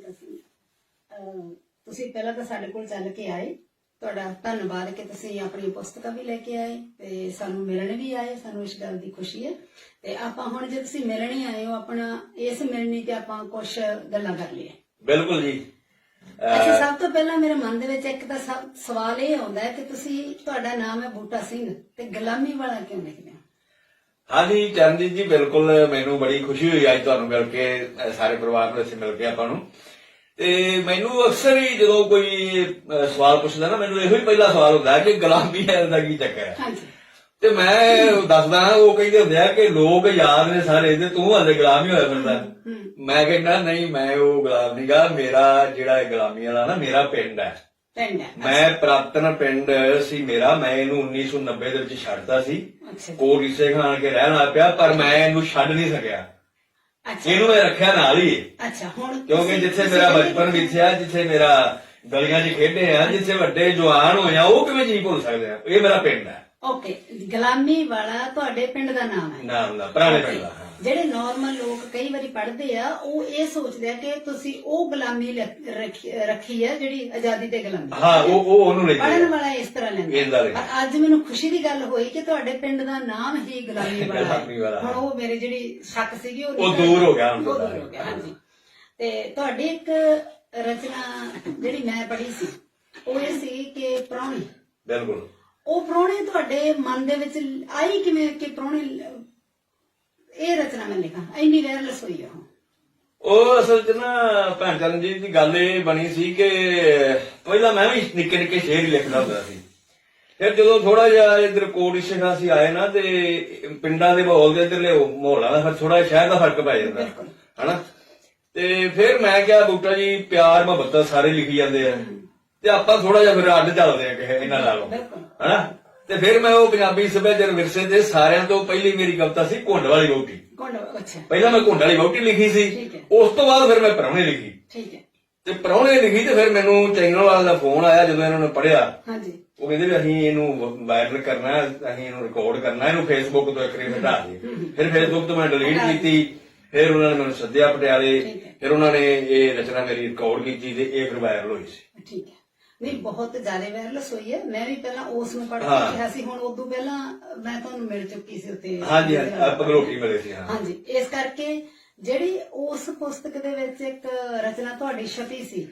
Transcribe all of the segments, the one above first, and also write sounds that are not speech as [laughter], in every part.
ਸਿੰਘ ਅਹ ਤੁਸੀਂ ਪਹਿਲਾਂ ਤਾਂ ਸਾਡੇ ਕੋਲ ਚੱਲ ਕੇ ਆਏ। ਤੁਹਾਡਾ ਧੰਨਵਾਦ ਕਿ ਤੁਸੀਂ ਆਪਣੀ ਪੁਸਤਕਾਂ ਵੀ ਲੈ ਕੇ ਆਏ ਤੇ ਸਾਨੂੰ ਮਿਲਣ ਵੀ ਆਏ ਸਾਨੂੰ ਇਸ ਗੱਲ ਦੀ ਖੁਸ਼ੀ ਹੈ। ਤੇ ਆਪਾਂ ਹੁਣ ਜੇ ਤੁਸੀਂ ਮਿਲਣ ਹੀ ਆਏ ਹੋ ਆਪਣਾ ਇਸ ਮਿਲਣੀ ਤੇ ਆਪਾਂ ਕੁਝ ਗੱਲਾਂ ਕਰ ਲਈਏ। ਬਿਲਕੁਲ ਜੀ। ਅੱਛਾ ਸਭ ਤੋਂ ਪਹਿਲਾਂ ਮੇਰੇ ਮਨ ਦੇ ਵਿੱਚ ਇੱਕ ਤਾਂ ਸਵ- ਸਵਾਲ ਇਹ ਆਉਂਦਾ ਹੈ ਕਿ ਤੁਸੀਂ ਤੁਹਾਡਾ ਨਾਮ ਹੈ ਬੂਟਾ ਸਿੰਘ ਤੇ ਗੁਲਾਮੀ ਵਾਲਾ ਕਿਉਂ ਲਿਖਦੇ ਹੋ? ਹਾਂਜੀ ਚਰਨਜੀਤ ਜੀ ਬਿਲਕੁਲ ਮੈਨੂੰ ਬੜੀ ਖੁਸ਼ੀ ਹੋਈ ਅੱਜ ਤੁਹਾਨੂੰ ਮਿਲ ਕੇ ਸਾਰੇ ਪਰਿਵਾਰ ਨੂੰ ਇੱਥੇ ਮਿਲ ਕੇ ਆਪਾਂ ਨੂੰ। ਤੇ ਮੈਨੂੰ ਅਕਸਰ ਹੀ ਜਦੋਂ ਕੋਈ ਸਵਾਲ ਪੁੱਛਦਾ ਨਾ ਮੈਨੂੰ ਇਹੋ ਹੀ ਪਹਿਲਾ ਸਵਾਲ ਹੁੰਦਾ ਕਿ ਗੁਲਾਮੀ ਹੈ ਦਾ ਕੀ ਚੱਕਰ ਹੈ? ਤੇ ਮੈਂ ਦੱਸਦਾ ਉਹ ਕਹਿੰਦੇ ਹੁੰਦੇ ਆ ਕਿ ਲੋਕ ਯਾਦ ਨੇ ਸਾਰੇ ਤੇ ਤੂੰ ਹਾਲੇ ਗੁਲਾਮ ਹੀ ਹੋਇਆ ਫਿਰਦਾ। ਮੈਂ ਕਹਿੰਦਾ ਨਹੀਂ ਮੈਂ ਉਹ ਗੁਲਾਮ ਨਹੀਂਗਾ ਮੇਰਾ ਜਿਹੜਾ ਗੁਲਾਮੀ ਵਾਲਾ ਨਾ ਮੇਰਾ ਪਿੰਡ ਹੈ। ਪਿੰਡ ਹੈ। ਮੈਂ ਪ੍ਰਾਪਤਨ ਪਿੰਡ ਸੀ ਮੇਰਾ ਮੈਂ ਇਹਨੂੰ 1990 ਦੇ ਵਿੱਚ ਛੱਡਤਾ ਸੀ। ਅੱਛਾ ਕੋਲ ਰਿਸ਼ੇ ਖਾਨ ਕੇ ਰਹਿਣ ਲੱਗ ਪਿਆ ਪਰ ਮੈਂ ਇਹਨੂੰ ਛੱਡ ਨਹੀਂ ਸਕਿਆ। ਅੱਛਾ। ਇਹਨੂੰ ਮੈਂ ਰੱਖਿਆ ਨਾਲ ਹੀ। ਅੱਛਾ ਹੁਣ ਕਿਉਂਕਿ ਤੁਸੀਂ- ਜਿੱਥੇ ਤੁਸੀਂ ਮੇਰਾ ਕਹਿੰਦੇ ਬਚਪਨ ਬੀਤਿਆ ਜਿੱਥੇ ਮੇਰਾ ਗਲੀਆਂ 'ਚ ਖੇਡੇ ਆ ਜਿੱਥੇ ਵੱਡੇ ਜਵਾਨ ਹੋਏ ਆ ਉਹ ਕਿਵੇਂ ਜੀ ਭੁੱਲ ਸਕਦੇ ਆ? ਇਹ ਮੇਰਾ ਪਿੰਡ ਹੈ। ਓਕੇ ਗੁਲਾਮੀ ਵਾਲਾ ਤੁਹਾਡੇ ਪਿੰਡ ਦਾ ਨਾਮ ਹੈ। ਨਾਮ ਦਾ ਪੁਰਾਣੇ ਪਿੰਡ ਦਾ। ਜਿਹੜੇ ਨਾਰਮਲ ਲੋਕ ਕਈ ਵਾਰੀ ਪੜ੍ਹਦੇ ਆ ਉਹ ਇਹ ਸੋਚਦੇ ਆ ਕਿ ਤੁਸੀਂ ਉਹ ਗੁਲਾਮੀ ਲ- ਰੱਖੀ ਰੱਖੀ ਹੈ ਜਿਹੜੀ ਆਜ਼ਾਦੀ ਤੇ ਗੁਲਾਮੀ। ਹਾਂ ਉਹ ਉਹ ਉਹਨੂੰ ਲੈ ਪੜਨ ਵਾਲਾ ਇਸ ਤਰ੍ਹਾਂ ਲੈਂਦਾ। ਪਰ ਅੱਜ ਮੈਨੂੰ ਖੁਸ਼ੀ ਦੀ ਗੱਲ ਹੋਈ ਕਿ ਤੁਹਾਡੇ ਪਿੰਡ ਦਾ ਨਾਮ ਹੀ ਗੁਲਾਮੀ [laughs] ਵਾਲਾ ਗੁਲਾਮੀ ਵਾਲਾ ਹੈ। ਹੁਣ ਉਹ ਮੇਰੀ ਜਿਹੜੀ ਸ਼ੱਕ ਸੀਗੀ ਉਹ ਉਹ ਦੂਰ ਹੋ ਗਿਆ ਹੁਣ ਉਹ ਤੋਂ ਦੂਰ ਹੋ ਗਿਆ ਹਾਂਜੀ। ਤੇ ਤੁਹਾਡੀ ਇੱਕ ਰਚਨਾ ਜਿਹੜੀ ਮੈਂ ਪੜ੍ਹੀ ਸੀ ਉਹ ਇਹ ਸੀ ਕਿ ਪ੍ਰਾਹੁਣੇ। ਬਿਲਕੁਲ। ਉਹ ਪ੍ਰਾਹੁਣੇ ਤੁਹਾਡੇ ਮਨ ਦੇ ਵਿੱਚ ਆਈ ਕਿਵੇਂ ਕਿ ਪ੍ਰਾਹੁਣੇ ਇਹ ਰਚਨਾ ਮੈਂ ਲਿਖਾਂ। ਇੰਨੀ ਵਾਇਰਲੈਸ ਹੋਈ ਆ ਉਹ ਉਹ ਅਸਲ 'ਚ ਨਾ ਭੈਣ ਚਰਨਜੀਤ ਦੀ ਗੱਲ ਇਹ ਬਣੀ ਸੀ ਕਿ ਪਹਿਲਾਂ ਮੈਂ ਵੀ ਨਿੱਕੇ ਨਿੱਕੇ ਸ਼ੇਰ ਹੀ ਲਿਖਦਾ ਹੁੰਦਾ ਸੀ। ਫਿਰ ਜਦੋਂ ਥੋੜਾ ਜਿਹਾ ਇਧਰ ਕੋਟ ਸ਼ਿਖਾ ਸੀ ਆਏ ਨਾ ਤੇ ਪਿੰਡਾਂ ਦੇ ਮਾਹੌਲ ਦੇ ਇਧਰਲੇ ਮਾਹੌਲਾਂ ਦਾ ਫਿਰ ਥੋੜਾ ਸ਼ਹਿਰ ਦਾ ਫ਼ਰਕ ਪੈ ਜਾਂਦਾ। ਹਨਾ? ਤੇ ਫਿਰ ਮੈਂ ਕਿਹਾ ਬੂਟਾ ਜੀ ਪਿਆਰ ਮੁਹੱਬਤ ਸਾਰੇ ਲਿਖੀ ਜਾਂਦੇ ਆ। ਤੇ ਆਪਾਂ ਥੋੜਾ ਜਿਹਾ ਫਿਰ ਅੱਡ ਚੱਲਦੇ ਆ ਕਿਸੇ ਇਹਨਾਂ ਨਾਲੋਂ ਬਿਲਕੁਲ। ਹਨਾ? ਤੇ ਫਿਰ ਮੈਂ ਉਹ ਪੰਜਾਬੀ ਸੱਭਿਆਚਾਰ ਵਿਰਸੇ ਦੇ ਸਾਰਿਆਂ ਤੋਂ ਪਹਿਲੀ ਮੇਰੀ ਕਵਿਤਾ ਸੀ ਘੁੰਡ ਵਾਲੀ ਵਹੁਟੀ। ਕੋਣ ਅੱਛਾ। ਪਹਿਲਾਂ ਮੈਂ ਘੁੰਡ ਵਾਲੀ ਵਹੁਟੀ ਲਿਖੀ ਸੀ। ਠੀਕ ਹੈ। ਉਸ ਤੋਂ ਬਾਅਦ ਫਿਰ ਮੈਂ ਪ੍ਰਾਹੁਣੇ ਲਿਖੀ। ਠੀਕ ਹੈ। ਤੇ ਪ੍ਰਾਹੁਣੇ ਲਿਖੀ ਤੇ ਫਿਰ ਮੈਨੂੰ ਚੈਨਲ ਵਾਲਾ ਦਾ ਫੋਨ ਆਇਆ ਜਦੋਂ ਇਹਨਾਂ ਨੇ ਪੜਿਆ ਹਾਂਜੀ। ਉਹ ਕਹਿੰਦੇ ਵੀ ਅਸੀਂ ਇਹਨੂੰ ਵਾਇਰਲ ਕਰਨਾ ਹੈ, ਅਸੀਂ ਇਹਨੂੰ ਰਿਕਾਰਡ ਕਰਨਾ ਹੈ, ਇਹਨੂੰ ਫੇਸਬੁੱਕ ਤੋਂ ਇੱਕ ਵਾਰੀ ਹਟਾ ਦੇ। ਫਿਰ ਫੇਸਬੁੱਕ ਤੋਂ ਮੈਂ ਡਿਲੀਟ ਕੀਤੀ। ਫਿਰ ਉਹਨਾਂ ਨੇ ਮੈਨੂੰ ਸੱਦਿਆ ਪਟਿਆਲੇ। ਠੀਕ ਹੈ। ਫਿਰ ਉਹਨਾਂ ਨੇ ਇਹ ਰਚਨਾ ਮੇਰੀ ਰਿਕਾਰਡ ਕੀਤੀ ਤੇ ਇਹ ਫਿਰ ਵਾਇਰਲ ਹੋਈ ਸੀ। ਠੀਕ ਹੈ। ਨਹੀਂ ਬਹੁਤ ਜ਼ਿਆਦਾ ਵਾਇਰਲੈਸ ਹੋਈ ਹੈ। ਮੈਂ ਵੀ ਪਹਿਲਾਂ ਉਸ ਨੂੰ ਪੜ੍ਹ। ਕੇ ਕਿਹਾ ਸੀ ਹੁਣ ਉਦੋਂ ਪਹਿਲਾਂ ਮੈਂ ਤੁਹਾਨੂੰ ਮਿਲ ਚੁੱਕੀ ਸੀ ਉੱਤੇ। ਹਾਂਜੀ ਹਾਂਜੀ ਆਪਾਂ ਗਲੋਟੀ ਮਿਲੇ ਸੀ ਹਾਂ। ਹਾਂਜੀ ਇਸ ਕਰਕੇ ਜਿਹੜੀ ਉਸ ਪੁਸਤਕ ਦੇ ਵਿੱਚ ਇੱਕ ਰਚਨਾ ਤੁਹਾਡੀ ਛਪੀ ਸੀ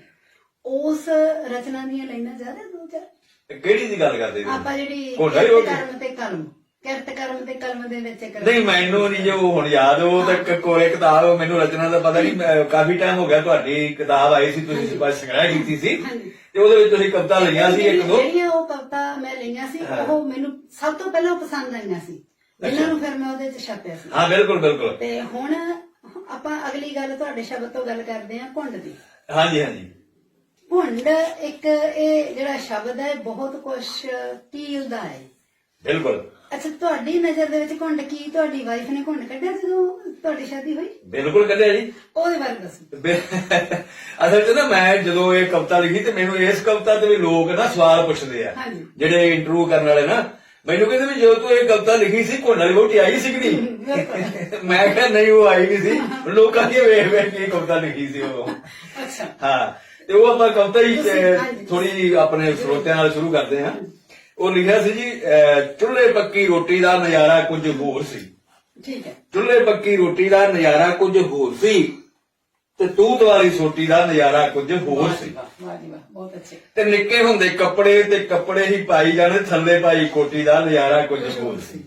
ਉਸ ਰਚਨਾ ਦੀਆਂ ਲਾਈਨਾਂ ਜ਼ਿਆਦਾ ਦੋ ਚਾਰ ਕਿਹੜੀ ਦੀ ਗੱਲ ਕਰਦੇ ਆਪਾਂ ਜਿਹੜੀ। ਕਰਮ ਤੇ ਕਲਮ ਕਿਰਤ ਕਰਮ ਤੇ ਕਲਮ ਦੇ ਵਿੱਚ ਇੱਕ ਨਹੀਂ ਮੈਨੂੰ ਨਹੀਂ ਜੋ ਹੁਣ ਯਾਦ ਉਹ ਤਾਂ ਕੋਲੇ ਕਿਤਾਬ ਮੈਨੂੰ ਰਚਨਾ ਦਾ ਪਤਾ ਨਹੀਂ ਕਾਫੀ ਟਾਈਮ ਹੋ ਗਿਆ ਤੁਹਾਡੀ ਕਿਤਾਬ ਆਈ ਸੀ ਤੁਸੀਂ ਬਸ ਸੰਗ੍ਰਹਿ ਕੀਤੀ ਸੀ। ਤੇ ਉਹਦੇ ਵਿੱਚ ਤੁਸੀਂ ਕਵਿਤਾ ਲਈਆਂ ਸੀ ਇੱਕ ਦੋ। ਜਿਹੜੀਆਂ ਉਹ ਕਵਿਤਾ ਮੈਂ ਲਈਆਂ ਸੀ ਉਹ ਮੈਨੂੰ ਸਭ ਤੋਂ ਪਹਿਲਾਂ ਪਸੰਦ ਆਈਆਂ ਸੀ। ਜਿਨ੍ਹਾਂ ਨੂੰ ਫਿਰ ਮੈਂ ਉਹਦੇ ਵਿੱਚ ਛਾਪਿਆ ਸੀ। ਹਾਂ ਬਿਲਕੁਲ ਬਿਲਕੁਲ। ਤੇ ਹੁਣ ਆਪਾਂ ਅਗਲੀ ਗੱਲ ਤੁਹਾਡੇ ਸ਼ਬਦ ਤੋਂ ਗੱਲ ਕਰਦੇ ਹਾਂ ਘੁੰਡ ਦੀ। ਹਾਂਜੀ ਹਾਂਜੀ। ਘੁੰਡ ਇੱਕ ਇਹ ਜਿਹੜਾ ਸ਼ਬਦ ਹੈ ਬਹੁਤ ਕੁਝ ਕੀਲਦਾ ਹੈ ਬਿਲਕੁਲ। ਅੱਛਾ ਤੁਹਾਡੀ ਨਜ਼ਰ ਦੇ ਵਿੱਚ ਘੁੰਡ ਕੀ? ਤੁਹਾਡੀ ਵਾਈਫ ਨੇ ਘੁੰਡ ਕੱਢਿਆ ਜਦੋਂ ਤੁਹਾਡੀ ਸ਼ਾਦੀ ਹੋਈ? ਬਿਲਕੁਲ ਕੱਢਿਆ ਜੀ। ਉਹਦੇ ਬਾਰੇ ਦੱਸੋ। ਅਸਲ 'ਚ ਨਾ ਮੈਂ ਜਦੋਂ ਇਹ ਕਵਿਤਾ ਲਿਖੀ ਤੇ ਮੈਨੂੰ ਇਸ ਕਵਿਤਾ ਤੇ ਵੀ ਲੋਕ ਨਾ ਸਵਾਲ ਪੁੱਛਦੇ ਆ। ਹਾਂਜੀ। ਜਿਹੜੇ ਇੰਟਰਵਿਊ ਕਰਨ ਵਾਲੇ ਨਾ ਮੈਨੂੰ ਕਹਿੰਦੇ ਵੀ ਜਦੋਂ ਤੂੰ ਇਹ ਕਵਿਤਾ ਲਿਖੀ ਸੀ ਘੋੜਾ ਦੀ ਵੋਟੀ ਆਈ ਸੀ ਕਿ ਨਹੀਂ? ਬਿਲਕੁਲ [laughs] ਮੈਂ ਕਿਹਾ ਨਹੀਂ ਉਹ ਆਈ ਨਹੀਂ ਸੀ। ਲੋਕਾਂ ਦੀ ਵੇਖ ਵੇਖ ਕੇ ਇਹ ਕਵਿਤਾ ਲਿਖੀ ਸੀ ਉਹ। ਅੱਛਾ। ਹਾਂ ਤੇ ਉਹ ਆਪਾਂ ਕਵਿਤਾ ਹੀ ਤੁਸੀਂ- ਹਾਂਜੀ। ਥੋੜੀ ਆਪਣੇ ਸਰੋਤਿਆਂ ਨਾਲ ਸ਼ੁਰੂ ਕਰਦੇ ਹਾਂ। ਉਹ ਲਿਖਿਆ ਸੀ ਜੀ ਚੁੱਲ੍ਹੇ ਪੱਕੀ ਰੋਟੀ ਦਾ ਨਜ਼ਾਰਾ ਕੁਝ ਹੋਰ ਸੀ। ਠੀਕ ਹੈ। ਚੁੱਲ੍ਹੇ ਪੱਕੀ ਰੋਟੀ ਦਾ ਨਜ਼ਾਰਾ ਕੁਝ ਹੋਰ ਸੀ ਤੇ ਤੂਤ ਵਾਲੀ ਸੋਟੀ ਦਾ ਨਜ਼ਾਰਾ ਕੁਝ ਹੋਰ ਸੀ। ਵਾਹ ਵਾਹ ਜੀ ਵਾਹ ਬਹੁਤ ਅੱਛੇ। ਤੇ ਨਿੱਕੇ ਹੁੰਦੇ ਕੱਪੜੇ ਤੇ ਕੱਪੜੇ ਹੀ ਪਾਈ ਜਾਣੇ ਥੱਲੇ ਪਾਈ ਕੋਟੀ ਦਾ ਨਜ਼ਾਰਾ ਕੁਝ ਹੋਰ ਸੀ।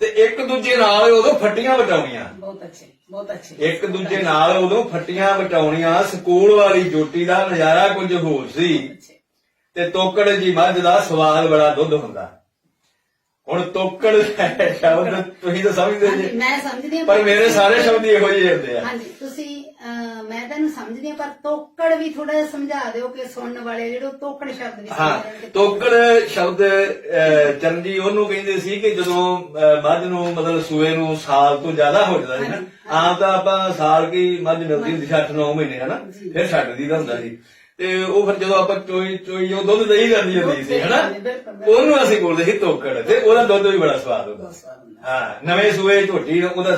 ਤੇ ਇੱਕ ਦੂਜੇ ਨਾਲ ਉਦੋਂ ਫੱਟੀਆਂ ਵਟਾਉਣੀਆਂ। ਬਹੁਤ ਅੱਛੇ ਬਹੁਤ ਅੱਛੇ। ਇੱਕ ਦੂਜੇ ਨਾਲ ਉਦੋਂ ਫੱਟੀਆਂ ਵਟਾਉਣੀਆਂ ਸਕੂਲ ਵਾਲੀ ਜੋਟੀ ਦਾ ਨਜ਼ਾਰਾ ਕੁਝ ਹੋਰ ਸੀ। ਤੇ ਤੋਕੜ ਜੀ ਮੱਝ ਦਾ ਸਵਾਦ ਬੜਾ ਦੁੱਧ ਹੁੰਦਾ। ਹੁਣ ਤੋਕੜ ਸ਼ਬਦ ਤੁਸੀਂ ਤਾਂ ਸਮਝਦੇ ਜੀ। ਮੈਂ ਸਮਝਦੀ ਹਾਂ ਪਰ ਮੇਰੇ ਸਾਰੇ ਸ਼ਬਦ ਇਹੋ ਜਿਹੇ ਹੁੰਦੇ ਆ। ਹਾਂਜੀ ਤੁਸੀਂ ਮੈਂ ਤੁਹਾਨੂੰ ਸਮਝਦੀ ਹਾਂ ਪਰ ਤੋਕੜ ਵੀ ਥੋੜਾ ਜਿਹਾ ਸਮਝਾ ਦਿਓ ਕਿ ਸੁਣਨ ਵਾਲੇ ਜਿਹੜੇ ਤੋਕੜ ਸ਼ਬਦ ਵੀ ਹਾਂ ਸਮਝਣ ਕਿ ਤੋਕੜ ਸ਼ਬਦ ਚਰਨਜੀ ਉਹਨੂੰ ਕਹਿੰਦੇ ਸੀ ਕਿ ਜਦੋਂ ਮੱਝ ਨੂੰ ਮਤਲਬ ਸੂਏ ਨੂੰ ਸਾਲ ਤੋਂ ਜ਼ਿਆਦਾ ਹੋ ਜਾਂਦਾ ਸੀ ਨਾ ਆਮ ਤਾਂ ਆਪਾਂ ਸਾਲ ਕੀ ਮੱਝ ਮਿਲਦੀ ਹੁੰਦੀ ਸੀ 8-9 ਮਹੀਨੇ ਹਨਾ। ਫਿਰ ਛੱਡ ਦੀਦਾ ਹੁੰਦਾ ਸੀ। ਤੇ ਉਹ ਫਿਰ ਜਦੋਂ ਆਪਾਂ ਚੋਈ ਚੋਈ ਉਹ ਦੁੱਧ ਦਹੀਂ ਜਾਂਦੀ ਹੁੰਦੀ ਸੀ ਹਨਾ? ਉਹਨੂੰ ਅਸੀਂ ਬੋਲਦੇ ਸੀ ਤੋਕੜ ਤੇ ਉਹਦਾ ਦੁੱਧ ਵੀ ਬੜਾ ਸਵਾਦ ਹੁੰਦਾ। ਹਾਂ ਨਵੇਂ ਸੂਏ ਝੋਟੀ ਉਹਦਾ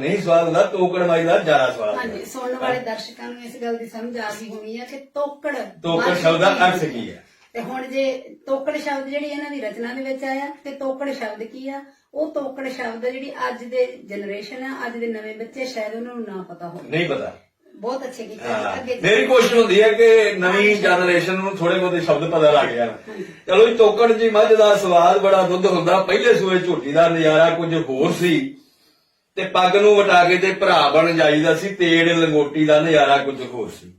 ਨਹੀਂ ਸਵਾਦ ਹੁੰਦਾ ਤੋਕੜ ਮਾਈ ਦਾ ਜ਼ਿਆਦਾ ਸਵਾਦ ਹਾਂਜੀ ਸੁਣਨ ਵਾਲੇ ਦਰਸ਼ਕਾਂ ਨੂੰ ਇਸ ਗੱਲ ਦੀ ਸਮਝ ਆ ਗਈ ਹੋਣੀ ਕਿ ਤੋਕੜ ਤੋਕੜ ਸ਼ਬਦ ਦਾ ਅਰਥ ਕੀ ਹੈ ਤੇ ਹੁਣ ਜੇ ਤੋਕੜ ਸ਼ਬਦ ਜਿਹੜੀ ਇਹਨਾਂ ਦੀ ਰਚਨਾ ਦੇ ਵਿੱਚ ਆਇਆ ਤੇ ਤੋਕੜ ਸ਼ਬਦ ਕੀ ਆ? ਉਹ ਤੋਕੜ ਸ਼ਬਦ ਜਿਹੜੀ ਅੱਜ ਦੇ ਜਨਰੇਸ਼ਨ ਆ ਅੱਜ ਦੇ ਨਵੇਂ ਬੱਚੇ ਸ਼ਾਇਦ ਉਹਨਾਂ ਨੂੰ ਨਾ ਪਤਾ ਹੋਵੇ। ਨਹੀਂ ਪਤਾ। ਬਹੁਤ ਅੱਛੇ ਕੀਤਾ ਹਾਂ, ਅੱਗੇ ਮੇਰੀ ਕੋਸ਼ਿਸ਼ ਹੁੰਦੀ ਹੈ ਕਿ ਨਵੀਂ ਜਨਰੇਸ਼ਨ ਨੂੰ ਥੋੜੇ ਬਹੁਤੇ ਸ਼ਬਦ ਪਤਾ ਲੱਗ ਜਾਣ। ਚਲੋ ਜੀ ਤੋਕੜ ਜੀ ਮੱਝ ਦਾ ਸਵਾਦ ਬੜਾ ਦੁੱਧ ਹੁੰਦਾ। ਪਹਿਲੇ ਸੂਏ ਝੋਟੀ ਦਾ ਨਜ਼ਾਰਾ ਕੁਝ ਹੋਰ ਸੀ। ਤੇ ਪੱਗ ਨੂੰ ਵਟਾ ਕੇ ਤੇ ਭਰਾ ਬਣ ਜਾਈਦਾ ਸੀ। ਤੇੜ ਲੰਗੋਟੀ ਦਾ ਨਜ਼ਾਰਾ ਕੁਝ ਹੋਰ ਸੀ।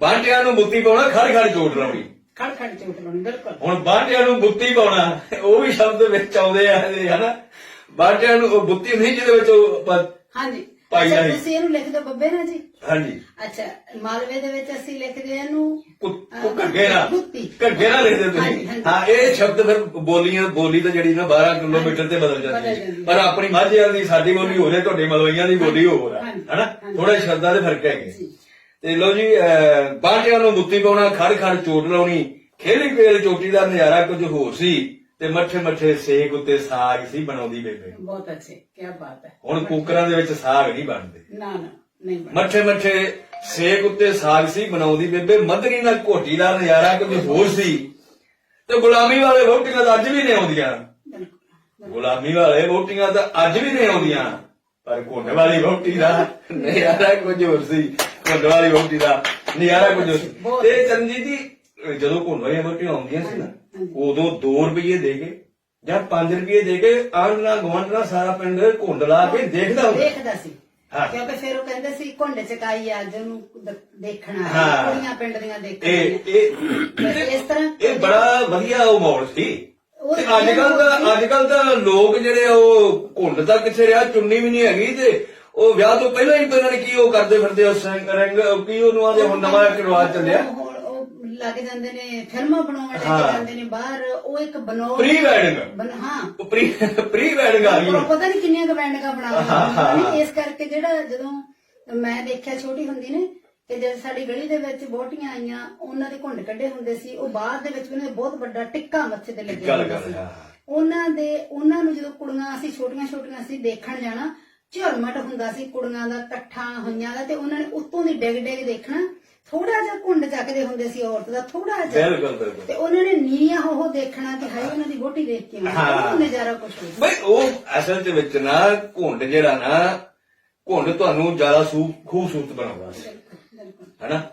ਬਾਂਟਿਆਂ ਨੂੰ ਮੁੱਤੀ ਪਾਉਣਾ ਖੜ ਖੜ ਚੋਟ ਲਾਉਣੀ। ਖੜ ਖੜ ਚੋਟ ਲਾਉਣੀ ਬਿਲਕੁਲ। ਹੁਣ ਬਾਂਟਿਆਂ ਨੂੰ ਬੁੱਤੀ ਪਾਉਣਾ ਉਹ ਵੀ ਸ਼ਬਦ ਵਿੱਚ ਆਉਂਦੇ ਆ ਹਨਾ? ਬਾਂਟਿਆਂ ਨੂੰ ਉਹ ਬੁੱਤੀ ਨਹੀਂ ਜਿਹਦੇ ਵਿੱਚ ਹਾਂਜੀ। ਪਾਈ ਅੱਛਾ। ਤੁਸੀਂ ਇਹਨੂੰ ਲਿਖ ਦਿਓ ਬੱਬੇ ਨਾ ਜੀ ਹਾਂਜੀ ਅੱਛਾ ਮਾਲਵੇ ਦੇ ਵਿੱਚ ਅਸੀਂ ਲਿਖਦੇ ਆ ਇਹਨੂੰ ਕੁ- ਕੁ- ਘੱਗੇ ਨਾਲ ਗੁੱਤੀ। ਘੱਗੇ ਨਾਲ ਲਿਖਦੇ ਹਾਂਜੀ, ਤੁਸੀਂ ਹਾਂਜੀ। ਹਾਂ ਇਹ ਸ਼ਬਦ ਫਿਰ ਬੋਲੀਆਂ ਬੋਲੀ ਤਾਂ ਜਿਹੜੀ ਨਾ 12 ਕਿਲੋਮੀਟਰ ਤੇ ਬਦਲ ਬਦਲ ਜਾਂਦੀ ਜਾਂਦੀ ਹੈ ਹੈ। ਪਰ ਆਪਣੀ ਮਾਝਿਆਂ ਦੀ ਸਾਡੀ ਬੋਲੀ ਹੋ ਜਾਏ ਤੁਹਾਡੀ ਮਲਵਈਆਂ ਦੀ ਬੋਲੀ ਹੋਰ ਹਾਂਜੀ, ਹਨਾ ਹਾਂਜੀ। ਥੋੜਾ ਸ਼ਬਦਾਂ ਦੇ ਫ਼ਰਕ ਹੈਗੇ ਜੀ। ਤੇ ਲੋ ਜੀ ਅਹ, ਬਾਂਟਿਆਂ ਨੂੰ ਮੁੱਤੀ ਪਾਉਣਾ ਖੜ ਖੜ ਚੋਟ ਲਾਉਣੀ ਖੇਲੀ ਪੇਲ ਚੋਟੀ ਦਾ ਨਜ਼ਾਰਾ ਕੁਝ ਹੋਰ ਸੀ ਤੇ ਮੱਠੇ ਮੱਠੇ ਸੇਕ ਉੱਤੇ ਸਾਗ ਸੀ ਬਣਾਉਂਦੀ ਬੇਬੇ। ਬਹੁਤ ਅੱਛੇ ਕੀ ਬਾਤ ਹੈ। ਹੁਣ ਕੁੱਕਰਾਂ ਦੇ ਵਿੱਚ ਸਾਗ ਨਹੀਂ ਬਣਦੇ। ਨਾ ਨਾ ਨਹੀਂ ਮੱਠੇ ਮੱਠੇ ਸੇਕ ਉੱਤੇ ਸਾਗ ਸੀ ਬਣਾਉਂਦੀ ਬੇਬੇ ਮਧਰੀ ਨਾਲ ਘੋਟੀ ਦਾ ਨਜ਼ਾਰਾ ਕੁਝ ਹੋਰ ਸੀ। ਤੇ ਗੁਲਾਮੀ ਵਾਲੇ ਰੋਟੀਆਂ ਤਾਂ ਅੱਜ ਵੀ ਨਹੀਂ ਆਉਂਦੀਆਂ। ਗੁਲਾਮੀ ਵਾਲੇ ਰੋਟੀਆਂ ਤਾਂ ਅੱਜ ਵੀ ਨਹੀਂ ਆਉਂਦੀਆਂ। ਪਰ ਘੁੰਡ ਵਾਲੀ ਰੋਟੀ ਦਾ ਨਜ਼ਾਰਾ ਕੁਝ ਹੋਰ ਸੀ। ਘੁੰਡ ਵਾਲੀ ਰੋਟੀ ਦਾ ਨਜ਼ਾਰਾ ਕੁਝ ਹੋਰ ਸੀ। ਤੇ ਚੰਜੀ ਜੀ ਜਦੋਂ ਘੁੰਡ ਵਾਲੀਆਂ ਰੋਟੀਆਂ ਆਉਂਦੀਆਂ ਸੀ ਨਾ। ਉਦੋਂ 2 ਰੁਪਏ ਦੇ ਕੇ ਜਾਂ 5 ਰੁਪਏ ਦੇ ਕੇ ਆਂਡਣਾ ਗਵਾਂਡਣਾ ਸਾਰਾ ਪਿੰਡ ਘੁੰਡ ਲਾ ਕੇ ਦੇਖਦਾ ਹੁੰਦਾ ਦੇਖਦਾ ਸੀ ਹਾਂ। ਕਿਉਂਕਿ ਫਿਰ ਉਹ ਕਹਿੰਦੇ ਸੀ ਘੁੰਡ ਚਕਾਈ ਅੱਜ ਉਹਨੂੰ ਦ- ਦੇਖਣਾ ਹੈ ਹਾਂ। ਕੁੜੀਆਂ ਪਿੰਡ ਦੀਆਂ ਇਹ ਦੇਖਣੀਆਂ ਇਹ ਇਸ ਤਰ੍ਹਾਂ ਇਹ ਬੜਾ ਵਧੀਆ ਉਹ ਮਾਹੌਲ ਸੀ ਉਹ ਤੇ ਅੱਜ ਕੱਲ ਦਾ ਅੱਜ ਕੱਲ ਤਾਂ ਲੋਕ ਜਿਹੜੇ ਆ ਉਹ ਘੁੰਡ ਤਾਂ ਕਿੱਥੇ ਰਿਹਾ ਚੁੰਨੀ ਵੀ ਨਹੀਂ ਹੈਗੀ ਤੇ ਉਹ ਵਿਆਹ ਤੋਂ ਪਹਿਲਾਂ ਹੀ ਪਤਾ ਨਹੀਂ ਕੀ ਉਹ ਕਰਦੇ ਫਿਰਦੇ ਆ ਸੰਗ ਰੰਗ ਕੀ ਉਹਨੂੰ ਆਦੇ ਹੁਣ ਨਵਾਂ ਇੱਕ ਰਿਵਾਜ ਚੱਲਿਆ ਲੱਗ ਜਾਂਦੇ ਨੇ ਫਿਲਮਾਂ ਬਣਾਉਣ ਲੱਗ। ਜਾਂਦੇ ਨੇ ਬਾਹਰ ਉਹ ਇੱਕ ਬਣਾਉ ਪ੍ਰੀ ਵੈਡਿੰਗ ਬਣ- ਹਾਂ। ਉਹ ਪ੍ਰੀ ਪ੍ਰੀ ਵੈਡਿੰਗ ਆ ਗਈ। ਪਤਾ ਨਹੀਂ ਕਿੰਨੀਆਂ ਹਾਂ, ਬਣਾਉਂਦੇ ਇਸ ਕਰਕੇ ਜਿਹੜਾ ਜਦੋਂ ਮੈਂ ਦੇਖਿਆ ਛੋਟੀ ਹੁੰਦੀ ਨੇ ਕਿ ਜਦ ਸਾਡੀ ਗਲੀ ਦੇ ਵਿੱਚ ਬੋਟੀਆਂ ਆਈਆਂ ਉਹਨਾਂ ਦੇ ਘੁੰਡ ਕੱਢੇ ਹੁੰਦੇ ਸੀ ਉਹ ਬਾਅਦ ਦੇ ਵਿੱਚ ਉਹਨਾਂ ਬਹੁਤ ਵੱਡਾ ਟਿੱਕਾ ਮੱਥੇ ਤੇ ਲੱਗਿਆ ਹੁੰਦਾ ਸੀ। ਉਹਨਾਂ ਦੇ ਉਹਨਾਂ ਨੂੰ ਜਦੋਂ ਕੁੜੀਆਂ ਅਸੀਂ ਛੋਟੀਆਂ ਛੋਟੀਆਂ ਸੀ ਦੇਖਣ ਜਾਣਾ ਝਰਮਟ ਹੁੰਦਾ ਸੀ ਕੁੜੀਆਂ ਦਾ ਇਕੱਠਾ ਹੋਈਆਂ ਦਾ ਤੇ ਉਹਨਾਂ ਨੇ ਉੱਤੋਂ ਦੀ ਡਿੱਗ ਡਿੱਗ ਦੇਖਣਾ ਥੋੜਾ ਜਿਹਾ ਘੁੰਡ ਚੱਕਦੇ ਹੁੰਦੇ ਸੀ ਔਰਤ ਦਾ ਥੋੜਾ ਜਿਹਾ। ਬਿਲਕੁਲ ਬਿਲਕੁਲ। ਤੇ ਉਹਨਾਂ ਨੇ ਨੀਆਂ ਉਹ ਦੇਖਣਾ ਕਿ ਹਾਏ ਉਹਨਾਂ ਦੀ ਬੋਟੀ ਦੇਖ ਕੇ ਆਉਣਾ। ਉਹ ਨਜ਼ਾਰਾ ਕੁਛ ਹੋਰ। ਬਈ ਉਹ ਅਸਲ ਦੇ ਵਿੱਚ ਨਾ ਘੁੰਡ ਜਿਹੜਾ ਨਾ ਘੁੰਡ ਤੁਹਾਨੂੰ ਜ਼ਿਆਦਾ ਸੂ ਖੂਬਸੂਰਤ ਬਣਾਉਂਦਾ ਸੀ। ਬਿਲਕੁਲ ਹਨਾ?